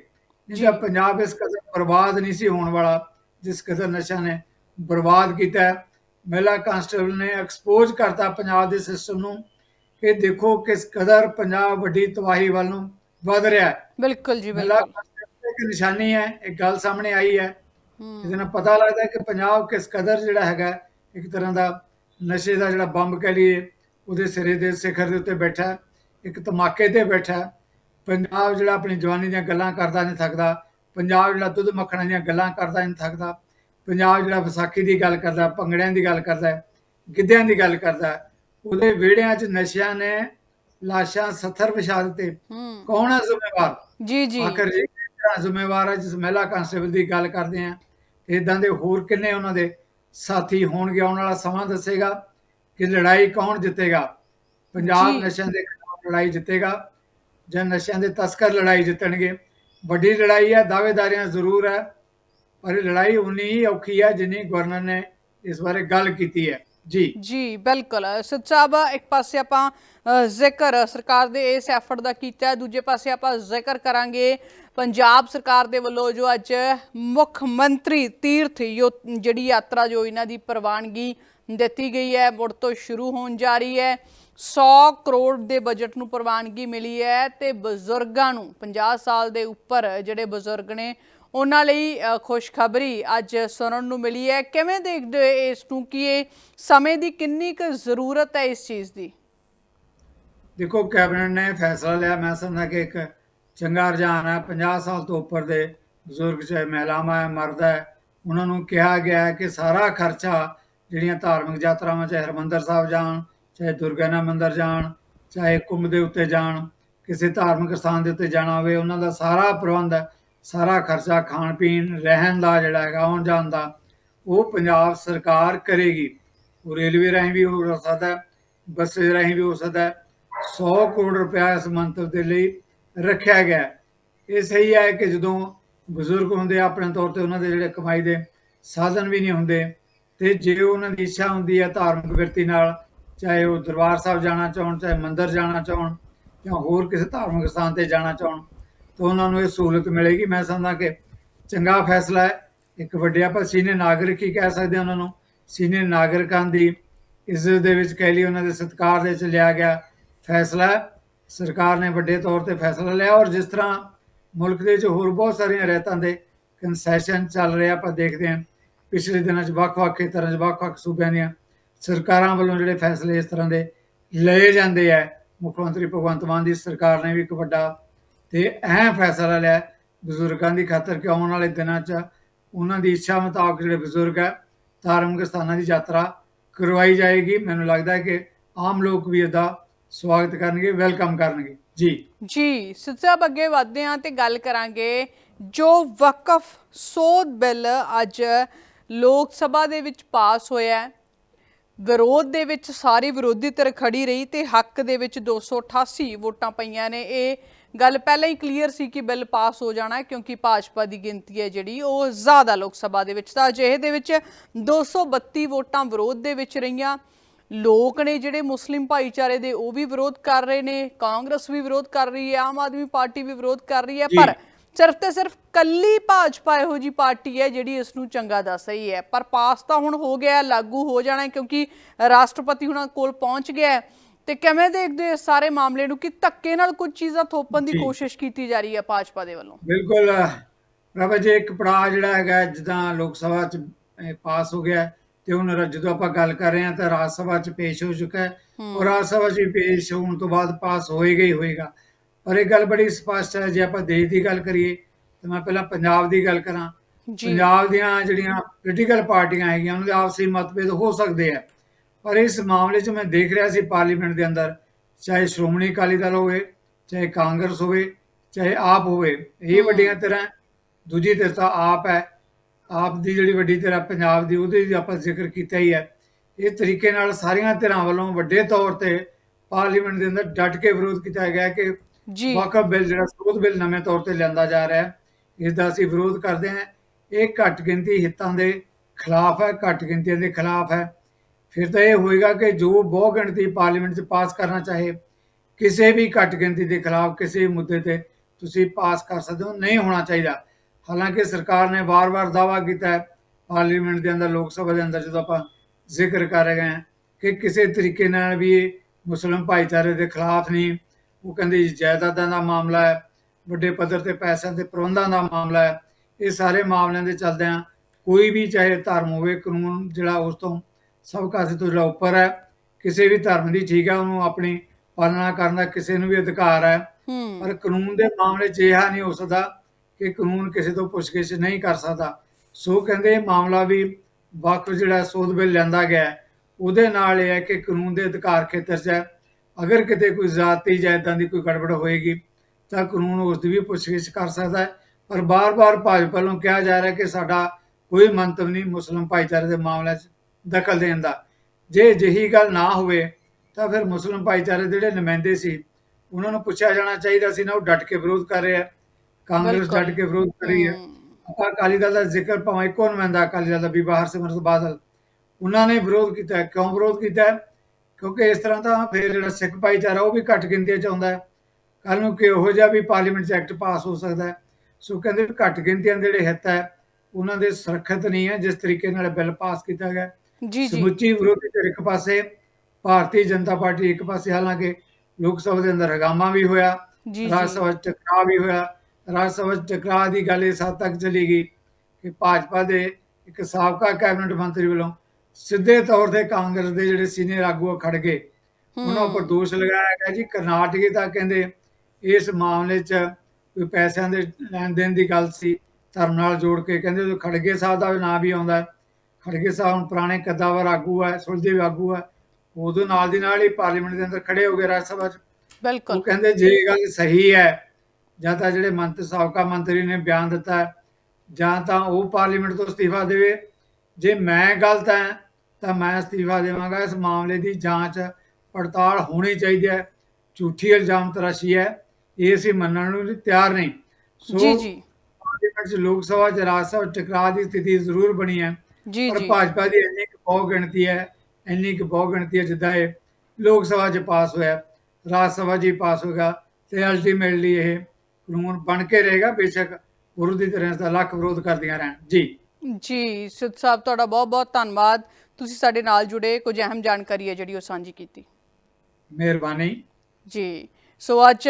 ਤਾਂ ਪੰਜਾਬ ਇਸ ਕਦਰ ਬਰਬਾਦ ਨਹੀਂ ਸੀ ਹੋਣ ਵਾਲਾ ਜਿਸ ਕਦਰ ਨਸ਼ਾ ਨੇ ਬਰਬਾਦ ਕੀਤਾ। ਮਹਿਲਾ ਕਾਂਸਟੇਬਲ ਨੇ ਐਕਸਪੋਜ਼ ਕਰਤਾ ਪੰਜਾਬ ਦੇ ਸਿਸਟਮ ਨੂੰ ਕਿ ਦੇਖੋ ਕਿਸ ਕਦਰ ਪੰਜਾਬ ਵੱਡੀ ਤਬਾਹੀ ਵੱਲ ਨੂੰ ਵਧ ਰਿਹਾ ਹੈ। ਬਿਲਕੁਲ ਜੀ ਮਹਿਲਾ ਬਿਲਕੁਲ। ਇੱਕ ਨਿਸ਼ਾਨੀ ਹੈ ਇੱਕ ਗੱਲ ਸਾਹਮਣੇ ਆਈ ਹੈ। ਇਹਦੇ ਨਾਲ ਪਤਾ ਲੱਗਦਾ ਹੈ ਕਿ ਪੰਜਾਬ ਕਿਸ ਕਦਰ ਜਿਹੜਾ ਹੈਗਾ ਇੱਕ ਤਰ੍ਹਾਂ ਦਾ ਨਸ਼ੇ ਦਾ ਜਿਹੜਾ ਬੰਬ ਕਹਿ ਲਈਏ ਉਹਦੇ ਸਿਰੇ ਦੇ ਸਿਖਰ ਦੇ ਉੱਤੇ ਬੈਠਾ ਇੱਕ ਧਮਾਕੇ ਤੇ ਬੈਠਾ। ਪੰਜਾਬ ਜਿਹੜਾ ਆਪਣੀ ਜਵਾਨੀ ਦੀਆਂ ਗੱਲਾਂ ਕਰਦਾ ਨਹੀਂ ਥੱਕਦਾ ਪੰਜਾਬ ਜਿਹੜਾ ਦੁੱਧ ਮੱਖਣਾਂ ਦੀਆਂ ਗੱਲਾਂ ਕਰਦਾ ਨਹੀਂ ਥੱਕਦਾ ਪੰਜਾਬ ਜਿਹੜਾ ਵਿਸਾਖੀ ਦੀ ਗੱਲ ਕਰਦਾ ਭੰਗੜਿਆਂ ਦੀ ਗੱਲ ਕਰਦਾ ਗਿੱਧਿਆਂ ਦੀ ਗੱਲ ਕਰਦਾ। ਉਹਦੇ ਵਿਹੜਿਆਂ 'ਚ ਨਸ਼ਿਆਂ ਨੇ ਲਾਸ਼ਾਂ ਸੱਥਰ ਵਿਛਾ ਦਿੱਤੇ। ਕੌਣ ਹੈ ਜ਼ਿੰਮੇਵਾਰ? ਜੀ ਜੀ। ਆਖਰ ਜੀ ਜਿਹੜਾ ਜ਼ਿੰਮੇਵਾਰ ਹੈ ਜਿਸ ਮਹਿਲਾ ਕਾਂਸਟੇਬਲ ਦੀ ਗੱਲ ਕਰਦੇ ਆ? ਇਦਾਂ ਦੇ ਹੋਰ ਕਿੰਨੇ ਉਹਨਾਂ ਦੇ? ਸਾਥੀ ਹੋਣਗੇ ਆਉਣ ਵਾਲਾ ਸਮਾਂ ਦੱਸੇਗਾ ਕਿ ਲੜਾਈ ਕੌਣ ਜਿੱਤੇਗਾ। ਪੰਜਾਬ। ਨਸ਼ਿਆਂ ਦੇ ਖਿਲਾਫ ਲੜਾਈ ਜਿੱਤੇਗਾ ਜਾਂ ਨਸ਼ਿਆਂ ਦੇ ਤਸਕਰ ਲੜਾਈ ਜਿੱਤਣਗੇ। ਵੱਡੀ ਲੜਾਈ ਹੈ ਦਾਅਵੇਦਾਰੀਆਂ ਜ਼ਰੂਰ ਹੈ ਪਰ ਇਹ ਲੜਾਈ ਉਨੀ ਹੀ ਔਖੀ ਹੈ ਜਿੰਨੀ ਗਵਰਨਰ ਨੇ ਇਸ ਬਾਰੇ ਗੱਲ ਕੀਤੀ ਹੈ। ਜੀ। ਜੀ, ਬਿਲਕੁਲ। ਸਤ ਸਾਹਿਬ ਇੱਕ ਪਾਸੇ ਆਪਾਂ ਜ਼ਿਕਰ ਸਰਕਾਰ ਦੇ ਇਸ ਐਫਰਟ ਦਾ ਕੀਤਾ ਹੈ, ਦੂਜੇ ਪਾਸੇ ਆਪਾਂ ਜ਼ਿਕਰ ਕਰਾਂਗੇ ਪੰਜਾਬ ਸਰਕਾਰ ਦੇ ਵੱਲੋਂ ਜੋ ਅੱਜ ਮੁੱਖ ਮੰਤਰੀ ਤੀਰਥ ਯੋ- ਜਿਹੜੀ ਯਾਤਰਾ ਜੋ ਇਹਨਾਂ ਦੀ ਪ੍ਰਵਾਨਗੀ ਦਿੱਤੀ ਗਈ ਹੈ, ਮੁੜ ਤੋਂ ਸ਼ੁਰੂ ਹੋਣ ਜਾ ਰਹੀ ਹੈ। 100 ਕਰੋੜ ਦੇ ਬਜਟ ਨੂੰ ਪ੍ਰਵਾਨਗੀ ਮਿਲੀ ਹੈ ਤੇ ਬਜ਼ੁਰਗਾਂ ਨੂੰ 50 ਸਾਲ ਦੇ ਉੱਪਰ ਜਿਹੜੇ ਬਜ਼ੁਰਗ ਨੇ ਉਹਨਾਂ ਲਈ ਖੁਸ਼ਖਬਰੀ ਅੱਜ ਸੁਣਨ ਨੂੰ ਮਿਲੀ ਹੈ। ਕਿਵੇਂ ਦੇਖਦੇ ਹੋ ਇਸ ਨੂੰ? ਕਿ ਇਹ ਸਮੇਂ ਦੀ ਕਿੰਨੀ ਕੁ ਜ਼ਰੂਰਤ ਹੈ ਇਸ ਚੀਜ਼ ਦੀ? ਦੇਖੋ, ਕੈਬਨਿਟ ਨੇ ਫੈਸਲਾ ਲਿਆ। ਮੈਂ ਸਮਝਦਾ ਕਿ ਇੱਕ ਚੰਗਾ ਰੁਝਾਨ ਹੈ। 50 ਸਾਲ ਤੋਂ ਉੱਪਰ ਦੇ ਬਜ਼ੁਰਗ ਚਾਹੇ ਮਹਿਲਾਵਾਂ ਹੈ, ਮਰਦ ਹੈ। ਉਹਨਾਂ ਨੂੰ ਕਿਹਾ ਗਿਆ ਹੈ ਕਿ ਸਾਰਾ ਖਰਚਾ ਜਿਹੜੀਆਂ ਧਾਰਮਿਕ ਯਾਤਰਾਵਾਂ, ਚਾਹੇ ਹਰਮੰਦਰ ਸਾਹਿਬ ਜਾਣ, ਚਾਹੇ ਦੁਰਗਿਆਨਾ ਮੰਦਰ ਜਾਣ, ਚਾਹੇ ਕੁੰਭ ਦੇ ਉੱਤੇ ਜਾਣ, ਕਿਸੇ ਧਾਰਮਿਕ ਸਥਾਨ ਦੇ ਉੱਤੇ ਜਾਣਾ ਹੋਵੇ, ਉਹਨਾਂ ਦਾ ਸਾਰਾ ਪ੍ਰਬੰਧ ਹੈ। ਸਾਰਾ ਖਰਚਾ ਖਾਣ ਪੀਣ ਰਹਿਣ ਦਾ ਜਿਹੜਾ ਹੈਗਾ ਆਉਣ ਜਾਣ ਦਾ ਉਹ ਪੰਜਾਬ ਸਰਕਾਰ ਕਰੇਗੀ। ਉਹ ਰੇਲਵੇ ਰਾਹੀਂ ਵੀ ਹੋ ਸਕਦਾ ਹੈ ਬੱਸ ਰਾਹੀਂ ਵੀ ਹੋ ਸਕਦਾ ਹੈ। 100 ਕਰੋੜ ਰੁਪਇਆ ਇਸ ਮੰਤਵ ਦੇ ਲਈ ਰੱਖਿਆ ਗਿਆ ਇਹ ਸਹੀ ਹੈ ਕਿ ਜਦੋਂ ਬਜ਼ੁਰਗ ਹੁੰਦੇ ਆ, ਆਪਣੇ ਤੌਰ ਤੇ ਉਹਨਾਂ ਦੇ ਜਿਹੜੇ ਕਮਾਈ ਦੇ ਸਾਧਨ ਵੀ ਨਹੀਂ ਹੁੰਦੇ ਤੇ ਜੇ ਉਹਨਾਂ ਦੀ ਇੱਛਾ ਹੁੰਦੀ ਹੈ ਧਾਰਮਿਕ ਵਿਰਤੀ ਨਾਲ ਚਾਹੇ ਉਹ ਦਰਬਾਰ ਸਾਹਿਬ ਜਾਣਾ ਚਾਹਣ ਚਾਹੇ ਮੰਦਿਰ ਜਾਣਾ ਚਾਹਣ ਜਾਂ ਹੋਰ ਕਿਸੇ ਧਾਰਮਿਕ ਸਥਾਨ ਤੇ ਜਾਣਾ ਚਾਹਣ ਉਹਨਾਂ ਨੂੰ ਇਹ ਸਹੂਲਤ ਮਿਲੇਗੀ। ਮੈਂ ਸਮਝਦਾ ਕਿ ਚੰਗਾ ਫੈਸਲਾ ਹੈ। ਇੱਕ ਵੱਡੇ ਆਪਾਂ ਸੀਨੀਅਰ ਨਾਗਰਿਕ ਹੀ ਕਹਿ ਸਕਦੇ ਹਾਂ ਉਹਨਾਂ ਨੂੰ। ਸੀਨੀਅਰ ਨਾਗਰਿਕਾਂ ਦੀ ਇੱਜ਼ਤ ਦੇ ਵਿੱਚ ਕਹਿ ਲਈ ਉਹਨਾਂ ਦੇ ਸਤਿਕਾਰ ਦੇ ਵਿੱਚ ਲਿਆ ਗਿਆ ਫੈਸਲਾ ਸਰਕਾਰ ਨੇ ਵੱਡੇ ਤੌਰ ਤੇ ਫੈਸਲਾ ਲਿਆ ਔਰ ਜਿਸ ਤਰ੍ਹਾਂ ਮੁਲਕ ਦੇ ਵਿੱਚ ਹੋਰ ਬਹੁਤ ਸਾਰੀਆਂ ਰਹਿਤਾਂ ਦੇ ਕੰਸੈਸ਼ਨ ਚੱਲ ਰਿਹਾ ਆਪਾਂ ਦੇਖਦੇ ਹਾਂ। ਪਿਛਲੇ ਦਿਨਾਂ 'ਚ ਵੱਖ-ਵੱਖ ਖੇਤਰਾਂ 'ਚ ਵੱਖ-ਵੱਖ ਸੂਬਿਆਂ ਦੀਆਂ ਸਰਕਾਰਾਂ ਵੱਲੋਂ ਜਿਹੜੇ ਫੈਸਲੇ ਇਸ ਤਰ੍ਹਾਂ ਦੇ ਲਏ ਜਾਂਦੇ ਆ। ਮੁੱਖ ਮੰਤਰੀ ਭਗਵੰਤ ਮਾਨ ਦੀ ਸਰਕਾਰ ਨੇ ਵੀ ਇੱਕ ਵੱਡਾ ਤੇ ਅਹਿਮ ਫੈਸਲਾ ਲਿਆ, ਬਜ਼ੁਰਗਾਂ ਦੀ ਖਾਤਰ ਕਿ ਆਉਣ ਵਾਲੇ ਦਿਨਾਂ 'ਚ ਉਹਨਾਂ ਦੀ ਇੱਛਾ ਮੁਤਾਬਕ ਜਿਹੜੇ ਬਜ਼ੁਰਗ ਹੈ ਧਾਰਮਿਕ ਸਥਾਨਾਂ ਦੀ ਯਾਤਰਾ ਕਰਵਾਈ ਜਾਏਗੀ। ਮੈਨੂੰ ਲੱਗਦਾ ਹੈ ਕਿ ਆਮ ਲੋਕ ਵੀ ਇਹਦਾ ਸਵਾਗਤ ਕਰਨਗੇ, ਵੈਲਕਮ ਕਰਨਗੇ। ਜੀ। ਜੀ, ਸਿੱਧ ਸਾਹਿਬ ਅੱਗੇ ਵਧਦੇ ਹਾਂ ਤੇ ਗੱਲ ਕਰਾਂਗੇ ਜੋ ਵਕਫ ਸੋਧ ਬਿੱਲ ਅੱਜ ਲੋਕ ਸਭਾ ਦੇ ਵਿੱਚ ਪਾਸ ਹੋਇਆ ਹੈ। ਵਿਰੋਧ ਦੇ ਵਿੱਚ ਸਾਰੀ ਵਿਰੋਧੀ ਧਿਰ ਖੜੀ ਰਹੀ ਤੇ ਹੱਕ ਦੇ ਵਿੱਚ 288 ਵੋਟਾਂ ਪਈਆਂ ਨੇ। ਇਹ ਗੱਲ ਪਹਿਲਾਂ ਹੀ ਕਲੀਅਰ ਸੀ ਕਿ ਬਿੱਲ ਪਾਸ ਹੋ ਜਾਣਾ ਕਿਉਂਕਿ ਭਾਜਪਾ ਦੀ ਗਿਣਤੀ ਹੈ ਜਿਹੜੀ ਉਹ ਜ਼ਿਆਦਾ ਲੋਕ ਸਭਾ ਦੇ ਵਿੱਚ। ਤਾਂ ਅਜਿਹੇ ਦੇ ਵਿੱਚ 232 ਵੋਟਾਂ ਵਿਰੋਧ ਦੇ ਵਿੱਚ ਰਹੀਆਂ। ਲੋਕ ਨੇ ਜਿਹੜੇ ਮੁਸਲਿਮ ਭਾਈਚਾਰੇ ਦੇ ਉਹ ਵੀ ਵਿਰੋਧ ਕਰ ਰਹੇ ਨੇ। ਕਾਂਗਰਸ ਵੀ ਵਿਰੋਧ ਕਰ ਰਹੀ ਹੈ ਆਮ ਆਦਮੀ ਪਾਰਟੀ ਵੀ ਵਿਰੋਧ ਕਰ ਰਹੀ ਹੈ। ਪਰ ਸਿਰਫ ਤੇ ਸਿਰਫ ਕੱਲੀ ਭਾਜਪਾ ਇਹੋ ਜੀ ਪਾਰਟੀ ਹੈ ਜਿਹੜੀ ਇਸ ਨੂੰ ਚੰਗਾ ਦੱਸ ਰਹੀ ਹੈ। ਪਰ ਪਾਸ ਤਾਂ ਹੁਣ ਹੋ ਗਿਆ ਲਾਗੂ ਹੋ ਜਾਣਾ ਕਿਉਂਕਿ ਰਾਸ਼ਟਰਪਤੀ ਹੁਣਾਂ ਕੋਲ ਪਹੁੰਚ ਗਿਆ ਤੇ ਕਿਵੇਂ ਦੇਖਦੇ ਹੋ ਸਾਰੇ ਮਾਮਲੇ ਨੂੰ ਕਿ ਧੱਕੇ ਨਾਲ ਕੁਝ ਚੀਜ਼ਾਂ ਥੋਪਣ ਦੀ। ਕੋਸ਼ਿਸ਼ ਕੀਤੀ ਜਾ ਰਹੀ ਹੈ ਭਾਜਪਾ ਦੇ ਵੱਲੋਂ? ਬਿਲਕੁਲ। ਪ੍ਰਭਾ ਜੀ ਇੱਕ ਪੜਾਅ ਜਿਹੜਾ ਹੈਗਾ ਜਿੱਦਾਂ ਲੋਕ ਸਭਾ ਚ ਪਾਸ ਹੋ ਗਿਆ ਤੇ ਹੁਣ ਜਦੋਂ ਆਪਾਂ ਗੱਲ ਕਰ ਰਹੇ ਹਾਂ ਤਾਂ ਰਾਜ ਸਭਾ ਚ ਪੇਸ਼ ਹੋ ਚੁੱਕਾ ਹੈ। ਔਰ ਰਾਜ ਸਭਾ ਚ ਪੇਸ਼ ਹੋਣ ਤੋਂ ਬਾਅਦ ਪਾਸ ਹੋਏਗਾ ਹੀ ਹੋਏਗਾ। ਪਰ ਇਹ ਗੱਲ ਬੜੀ ਸਪਸ਼ਟ ਹੈ ਜੇ ਆਪਾਂ ਦੇਸ਼ ਦੀ ਗੱਲ ਕਰੀਏ ਤਾਂ ਮੈਂ ਪਹਿਲਾਂ ਪੰਜਾਬ ਦੀ ਗੱਲ ਕਰਾਂ। ਪੰਜਾਬ ਦੀਆਂ ਜਿਹੜੀਆਂ ਪੋਲੀਟੀਕਲ ਪਾਰਟੀਆਂ ਹੈਗੀਆਂ ਉਹਨਾਂ ਦੇ ਆਪਸੀ ਮਤਭੇਦ ਹੋ ਸਕਦੇ ਆ ਪਰ ਇਸ ਮਾਮਲੇ 'ਚ ਮੈਂ ਦੇਖ ਰਿਹਾ ਸੀ ਪਾਰਲੀਮੈਂਟ ਦੇ ਅੰਦਰ ਚਾਹੇ ਸ਼੍ਰੋਮਣੀ ਅਕਾਲੀ ਦਲ ਹੋਵੇ ਚਾਹੇ ਕਾਂਗਰਸ ਹੋਵੇ ਚਾਹੇ ਆਪ ਹੋਵੇ ਇਹ ਵੱਡੀਆਂ ਤਰ੍ਹਾਂ ਦੂਜੀ ਧਿਰ ਤਾਂ ਆਪ ਹੈ। ਆਪ ਦੀ ਜਿਹੜੀ ਵੱਡੀ ਧਿਰ ਹੈ ਪੰਜਾਬ ਦੀ ਉਹਦੇ ਵੀ ਆਪਾਂ ਜ਼ਿਕਰ ਕੀਤਾ ਹੀ ਹੈ। ਇਹ ਤਰੀਕੇ ਨਾਲ ਸਾਰੀਆਂ ਧਿਰਾਂ ਵੱਲੋਂ ਵੱਡੇ ਤੌਰ ਤੇ ਪਾਰਲੀਮੈਂਟ ਦੇ ਅੰਦਰ ਡਟ ਕੇ ਵਿਰੋਧ ਕੀਤਾ ਗਿਆ ਕਿ ਜੀ। ਵਾਕਫ ਬਿੱਲ ਜਿਹੜਾ ਸੋਧ ਬਿੱਲ ਨਵੇਂ ਤੌਰ ਤੇ ਲਿਆਂਦਾ ਜਾ ਰਿਹਾ ਹੈ ਇਸ ਦਾ ਅਸੀਂ ਵਿਰੋਧ ਕਰਦੇ ਹਾਂ। ਇਹ ਘੱਟ ਗਿਣਤੀ ਹਿੱਤਾਂ ਦੇ ਖਿਲਾਫ ਹੈ, ਘੱਟ ਗਿਣਤੀਆਂ ਦੇ ਖਿਲਾਫ ਹੈ। ਫਿਰ ਤਾਂ ਇਹ ਹੋਏਗਾ ਕਿ ਜੋ ਬਹੁ ਗਿਣਤੀ ਪਾਰਲੀਮੈਂਟ 'ਚ ਪਾਸ ਕਰਨਾ ਚਾਹੇ, ਕਿਸੇ ਵੀ ਘੱਟ ਗਿਣਤੀ ਦੇ ਖਿਲਾਫ ਕਿਸੇ ਵੀ ਮੁੱਦੇ ਤੇ ਤੁਸੀਂ ਪਾਸ ਕਰ ਸਕਦੇ ਹੋ, ਨਹੀਂ ਹੋਣਾ ਚਾਹੀਦਾ। ਹਾਲਾਂਕਿ ਸਰਕਾਰ ਨੇ ਵਾਰ-ਵਾਰ ਦਾਅਵਾ ਕੀਤਾ ਹੈ, ਪਾਰਲੀਮੈਂਟ ਦੇ ਅੰਦਰ, ਲੋਕ ਸਭਾ ਦੇ ਅੰਦਰ ਜਦੋਂ ਆਪਾਂ ਜ਼ਿਕਰ ਕਰ ਰਹੇ ਹਾਂ ਕਿ ਕਿਸੇ ਤਰੀਕੇ ਨਾਲ ਵੀ ਇਹ ਮੁਸਲਿਮ ਭਾਈਚਾਰੇ ਦੇ ਖਿਲਾਫ ਨਹੀਂ ਉਹ ਕਹਿੰਦੇ ਜੀ ਜਾਇਦਾਦਾਂ ਦਾ ਮਾਮਲਾ ਹੈ ਵੱਡੇ ਪੱਧਰ ਤੇ ਪੈਸਿਆਂ ਦੇ ਪ੍ਰਬੰਧਾਂ ਦਾ ਮਾਮਲਾ ਹੈ ਇਹ ਸਾਰੇ ਮਾਮਲਿਆਂ ਦੇ ਚੱਲਦਿਆਂ ਕੋਈ ਵੀ ਚਾਹੇ ਧਰਮ ਹੋਵੇ ਕਾਨੂੰਨ ਜਿਹੜਾ ਉਸ ਤੋਂ ਸਭ ਕਾਸੇ ਤੋਂ ਜਿਹੜਾ ਉੱਪਰ ਹੈ ਕਿਸੇ ਵੀ ਧਰਮ ਦੀ ਠੀਕ ਹੈ ਉਹਨੂੰ ਆਪਣੀ ਪਾਲਣਾ ਕਰਨ ਦਾ ਕਿਸੇ ਨੂੰ ਵੀ ਅਧਿਕਾਰ ਹੈ। ਪਰ ਕਾਨੂੰਨ ਦੇ ਮਾਮਲੇ 'ਚ ਇਹ ਨਹੀਂ ਹੋ ਸਕਦਾ ਕਿ ਕਾਨੂੰਨ ਕਿਸੇ ਤੋਂ ਪੁੱਛਗਿੱਛ ਨਹੀਂ ਕਰ ਸਕਦਾ। ਸੋ ਕਹਿੰਦੇ ਇਹ ਮਾਮਲਾ ਵੀ ਵਕਫ ਜਿਹੜਾ ਸੋਧ ਬਿੱਲ ਲਿਆਂਦਾ ਗਿਆ ਉਹਦੇ ਨਾਲ ਇਹ ਹੈ ਕਿ ਕਾਨੂੰਨ ਦੇ ਅਧਿਕਾਰ ਖੇਤਰ 'ਚ ਹੈ ਅਗਰ ਕਿਤੇ ਕੋਈ ਜ਼ਾਤੀ ਜਾਂ ਏਦਾਂ ਦੀ ਕੋਈ ਗੜਬੜ ਹੋਏਗੀ ਤਾਂ ਕਾਨੂੰਨ ਉਸ ਦੀ ਵੀ ਪੁੱਛਗਿੱਛ ਕਰ ਸਕਦਾ ਹੈ ਪਰ ਬਾਰ-ਬਾਰ ਭਾਜਪਾ ਵੱਲੋਂ ਕਿਹਾ ਜਾ ਰਿਹਾ ਕਿ ਸਾਡਾ ਕੋਈ ਮੰਤਵ ਨਹੀਂ ਮੁਸਲਿਮ ਭਾਈਚਾਰੇ ਦੇ ਮਾਮਲਿਆਂ 'ਚ ਦਖਲ ਦੇਣ ਦਾ ਜੇ ਅਜਿਹੀ ਗੱਲ ਨਾ ਹੋਵੇ ਤਾਂ ਫਿਰ ਮੁਸਲਿਮ ਭਾਈਚਾਰੇ ਦੇ ਜਿਹੜੇ ਨੁਮਾਇੰਦੇ ਸੀ ਉਹਨਾਂ ਨੂੰ ਪੁੱਛਿਆ ਜਾਣਾ ਚਾਹੀਦਾ ਸੀ ਨਾ ਉਹ ਡਟ ਕੇ ਵਿਰੋਧ ਕਰ ਰਹੇ ਕਾਂਗਰਸ। ਡਟ ਕੇ ਵਿਰੋਧ ਕਰ ਰਹੀ ਹੈ ਆਪਾਂ ਅਕਾਲੀ ਦਲ ਦਾ ਜ਼ਿਕਰ ਭਾਵੇਂ ਇੱਕੋ ਨੁਮਾਇੰਦਾ ਅਕਾਲੀ ਦਲ ਦਾ ਬੀਬਾ ਹਰਸਿਮਰਤ ਬਾਦਲ ਉਹਨਾਂ ਨੇ ਵਿਰੋਧ ਕੀਤਾ। ਕਿਉਂ ਵਿਰੋਧ ਕੀਤਾ? ਕਿਉਂਕਿ ਇਸ ਤਰ੍ਹਾਂ ਤਾਂ ਫਿਰ ਜਿਹੜਾ ਸਿੱਖ ਭਾਈਚਾਰਾ ਉਹ ਵੀ ਘੱਟ ਗਿਣਤੀ 'ਚ ਆਉਂਦਾ ਹੈ। ਕੱਲ ਨੂੰ ਕਿ ਉਹੋ ਜਿਹਾ ਵੀ ਪਾਰਲੀਮੈਂਟ 'ਚ ਐਕਟ ਪਾਸ ਹੋ ਸਕਦਾ ਹੈ। ਸੋ ਕਹਿੰਦੇ ਘੱਟ ਗਿਣਤੀਆਂ ਦੇ ਜਿਹੜੇ ਹਿੱਤ ਹੈ ਉਹਨਾਂ ਦੇ ਸੁਰੱਖਿਅਤ ਨਹੀਂ ਹੈ ਜਿਸ ਤਰੀਕੇ ਨਾਲ ਬਿੱਲ ਪਾਸ ਕੀਤਾ ਗਿਆ। ਜੀ ਜੀ। ਸਮੁੱਚੀ ਵਿਰੋਧੀ ਧਿਰ ਇੱਕ ਪਾਸੇ ਭਾਰਤੀ ਜਨਤਾ ਪਾਰਟੀ ਇੱਕ ਪਾਸੇ ਹਾਲਾਂਕਿ ਲੋਕ ਸਭਾ ਦੇ ਅੰਦਰ ਹਗਾਮਾ ਵੀ ਹੋਇਆ ਜੀ। ਰਾਜ ਸਭਾ 'ਚ ਟਕਰਾਅ ਵੀ ਹੋਇਆ। ਰਾਜ ਸਭਾ 'ਚ ਟਕਰਾਅ ਦੀ ਗੱਲ ਇਸ ਹੱਦ ਤੱਕ ਚਲੀ ਗਈ ਕਿ ਭਾਜਪਾ ਦੇ ਇੱਕ ਸਾਬਕਾ ਕੈਬਨਿਟ ਮੰਤਰੀ ਵੱਲੋਂ ਸਿੱਧੇ ਤੌਰ ਤੇ ਕਾਂਗਰਸ ਦੇ ਜਿਹੜੇ ਸੀਨੀਅਰ ਆਗੂ ਖੜ ਗਏ। ਉਹਨਾਂ ਉੱਪਰ ਦੋਸ਼ ਲਗਾਇਆ ਗਿਆ ਜੀ। ਕਰਨਾਟਕੀ ਤਾਂ ਕਹਿੰਦੇ ਇਸ ਮਾਮਲੇ 'ਚ ਕੋਈ ਪੈਸਿਆਂ ਦੇ ਲੈਣ ਦੇਣ ਦੀ ਗੱਲ ਸੀ। ਧਰਮ ਨਾਲ ਜੋੜ ਕੇ ਕਹਿੰਦੇ ਉਹ ਖੜਗੇ ਸਾਹਿਬ ਦਾ ਨਾਂ ਵੀ ਆਉਂਦਾ ਹੈ। ਖੜਗੇ ਸਾਹਿਬ ਹੁਣ ਪੁਰਾਣੇ ਕੱਦਾਵਰ ਆਗੂ ਹੈ ਸੁਲਝੇ ਆਗੂ ਹੈ। ਉਦੋਂ ਨਾਲ ਦੀ ਨਾਲ ਹੀ ਪਾਰਲੀਮੈਂਟ ਦੇ ਅੰਦਰ ਖੜੇ ਹੋ ਗਏ ਰਾਜ ਸਭਾ 'ਚ। ਉਹ ਬਿਲਕੁਲ ਕਹਿੰਦੇ ਜੇ ਇਹ ਗੱਲ ਸਹੀ ਹੈ ਜਾਂ ਤਾਂ ਜਿਹੜੇ ਮੰਤਰੀ ਸਾਬਕਾ ਮੰਤਰੀ ਨੇ ਬਿਆਨ ਦਿੱਤਾ ਜਾਂ ਤਾਂ ਉਹ ਪਾਰਲੀਮੈਂਟ ਤੋਂ ਅਸਤੀਫਾ ਦੇਵੇ। ਜੇ ਮੈਂ ਗਲਤ ਹਾਂ ਤਾਂ ਮੈਂ ਅਸਤੀਫਾ ਦੇਵਾਂਗਾ। ਇਸ ਮਾਮਲੇ ਦੀ ਜਾਂਚ ਪੜਤਾਲ ਹੋਣੀ ਚਾਹੀਦੀ ਹੈ। ਝੂਠੀ ਇਲਜ਼ਾਮ ਤਰਾਸ਼ੀ ਹੈ। ਇਹ ਅਸੀਂ ਮੰਨਣ ਨੂੰ ਤਿਆਰ ਨਹੀਂ। ਸੋ ਜੀ ਜੀ। ਪਾਰਲੀਮੈਂਟ 'ਚ ਲੋਕ ਸਭਾ ਚ ਰਾਜ ਸਭਾ ਟਕਰਾਅ ਦੀ ਸਥਿਤੀ ਜ਼ਰੂਰ ਬਣੀ ਹੈ। ਜੀ ਪਰ ਜੀ। ਭਾਜਪਾ ਦੀ ਇੰਨੀ ਕੁ ਬਹੁ ਗਿਣਤੀ ਹੈ ਇੰਨੀ ਕੁ ਬਹੁ ਗਿਣਤੀ ਹੈ ਜਿੱਦਾਂ ਇਹ ਲੋਕ ਸਭਾ 'ਚ ਪਾਸ ਹੋਇਆ ਰਾਜ ਸਭਾ ਹੀ ਪਾਸ ਹੋਗਾ ਤੇ ਅਲਟੀਮੇਟਲੀ ਇਹ ਕਾਨੂੰਨ ਬਣ ਕੇ ਰਹੇਗਾ। ਬੇਸ਼ੱਕ ਵਿਰੋਧੀ ਧਿਰਾਂ ਦਾ ਲੱਖ ਵਿਰੋਧ ਕਰਦੀਆਂ ਰਹਿਣ। ਜੀ। ਜੀ ਸਿੱਧ ਸਾਹਿਬ ਤੁਹਾਡਾ ਬਹੁਤ ਬਹੁਤ ਧੰਨਵਾਦ। ਤੁਸੀਂ ਸਾਡੇ ਨਾਲ ਜੁੜੇ ਕੁਝ ਅਹਿਮ ਜਾਣਕਾਰੀ ਹੈ ਜਿਹੜੀ ਉਹ ਸਾਂਝੀ ਕੀਤੀ। ਮਿਹਰਬਾਨੀ। ਜੀ ਸੋ ਅੱਜ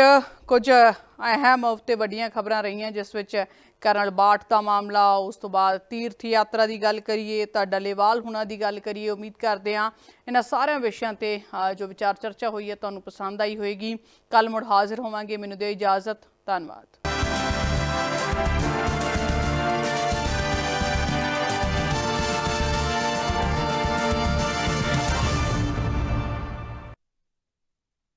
ਕੁਝ ਅਹਿਮ ਤੇ ਵੱਡੀਆਂ ਖਬਰਾਂ ਰਹੀਆਂ ਜਿਸ ਵਿੱਚ ਕਰਨਲ ਬਾਠ ਦਾ ਮਾਮਲਾ ਉਸ ਤੋਂ ਬਾਅਦ ਤੀਰਥ ਯਾਤਰਾ ਦੀ ਗੱਲ ਕਰੀਏ ਤਾਂ ਡੱਲੇਵਾਲ ਹੁਣਾਂ ਦੀ ਗੱਲ ਕਰੀਏ ਉਮੀਦ ਕਰਦੇ ਹਾਂ ਇਹਨਾਂ ਸਾਰਿਆਂ ਵਿਸ਼ਿਆਂ ਤੇ ਜੋ ਵਿਚਾਰ ਚਰਚਾ ਹੋਈ ਹੈ ਤੁਹਾਨੂੰ ਪਸੰਦ ਆਈ ਹੋਏਗੀ। ਕੱਲ ਮੁੜ ਹਾਜ਼ਰ ਹੋਵਾਂਗੇ ਮੈਨੂੰ ਦਿਓ ਇਜਾਜ਼ਤ ਧੰਨਵਾਦ।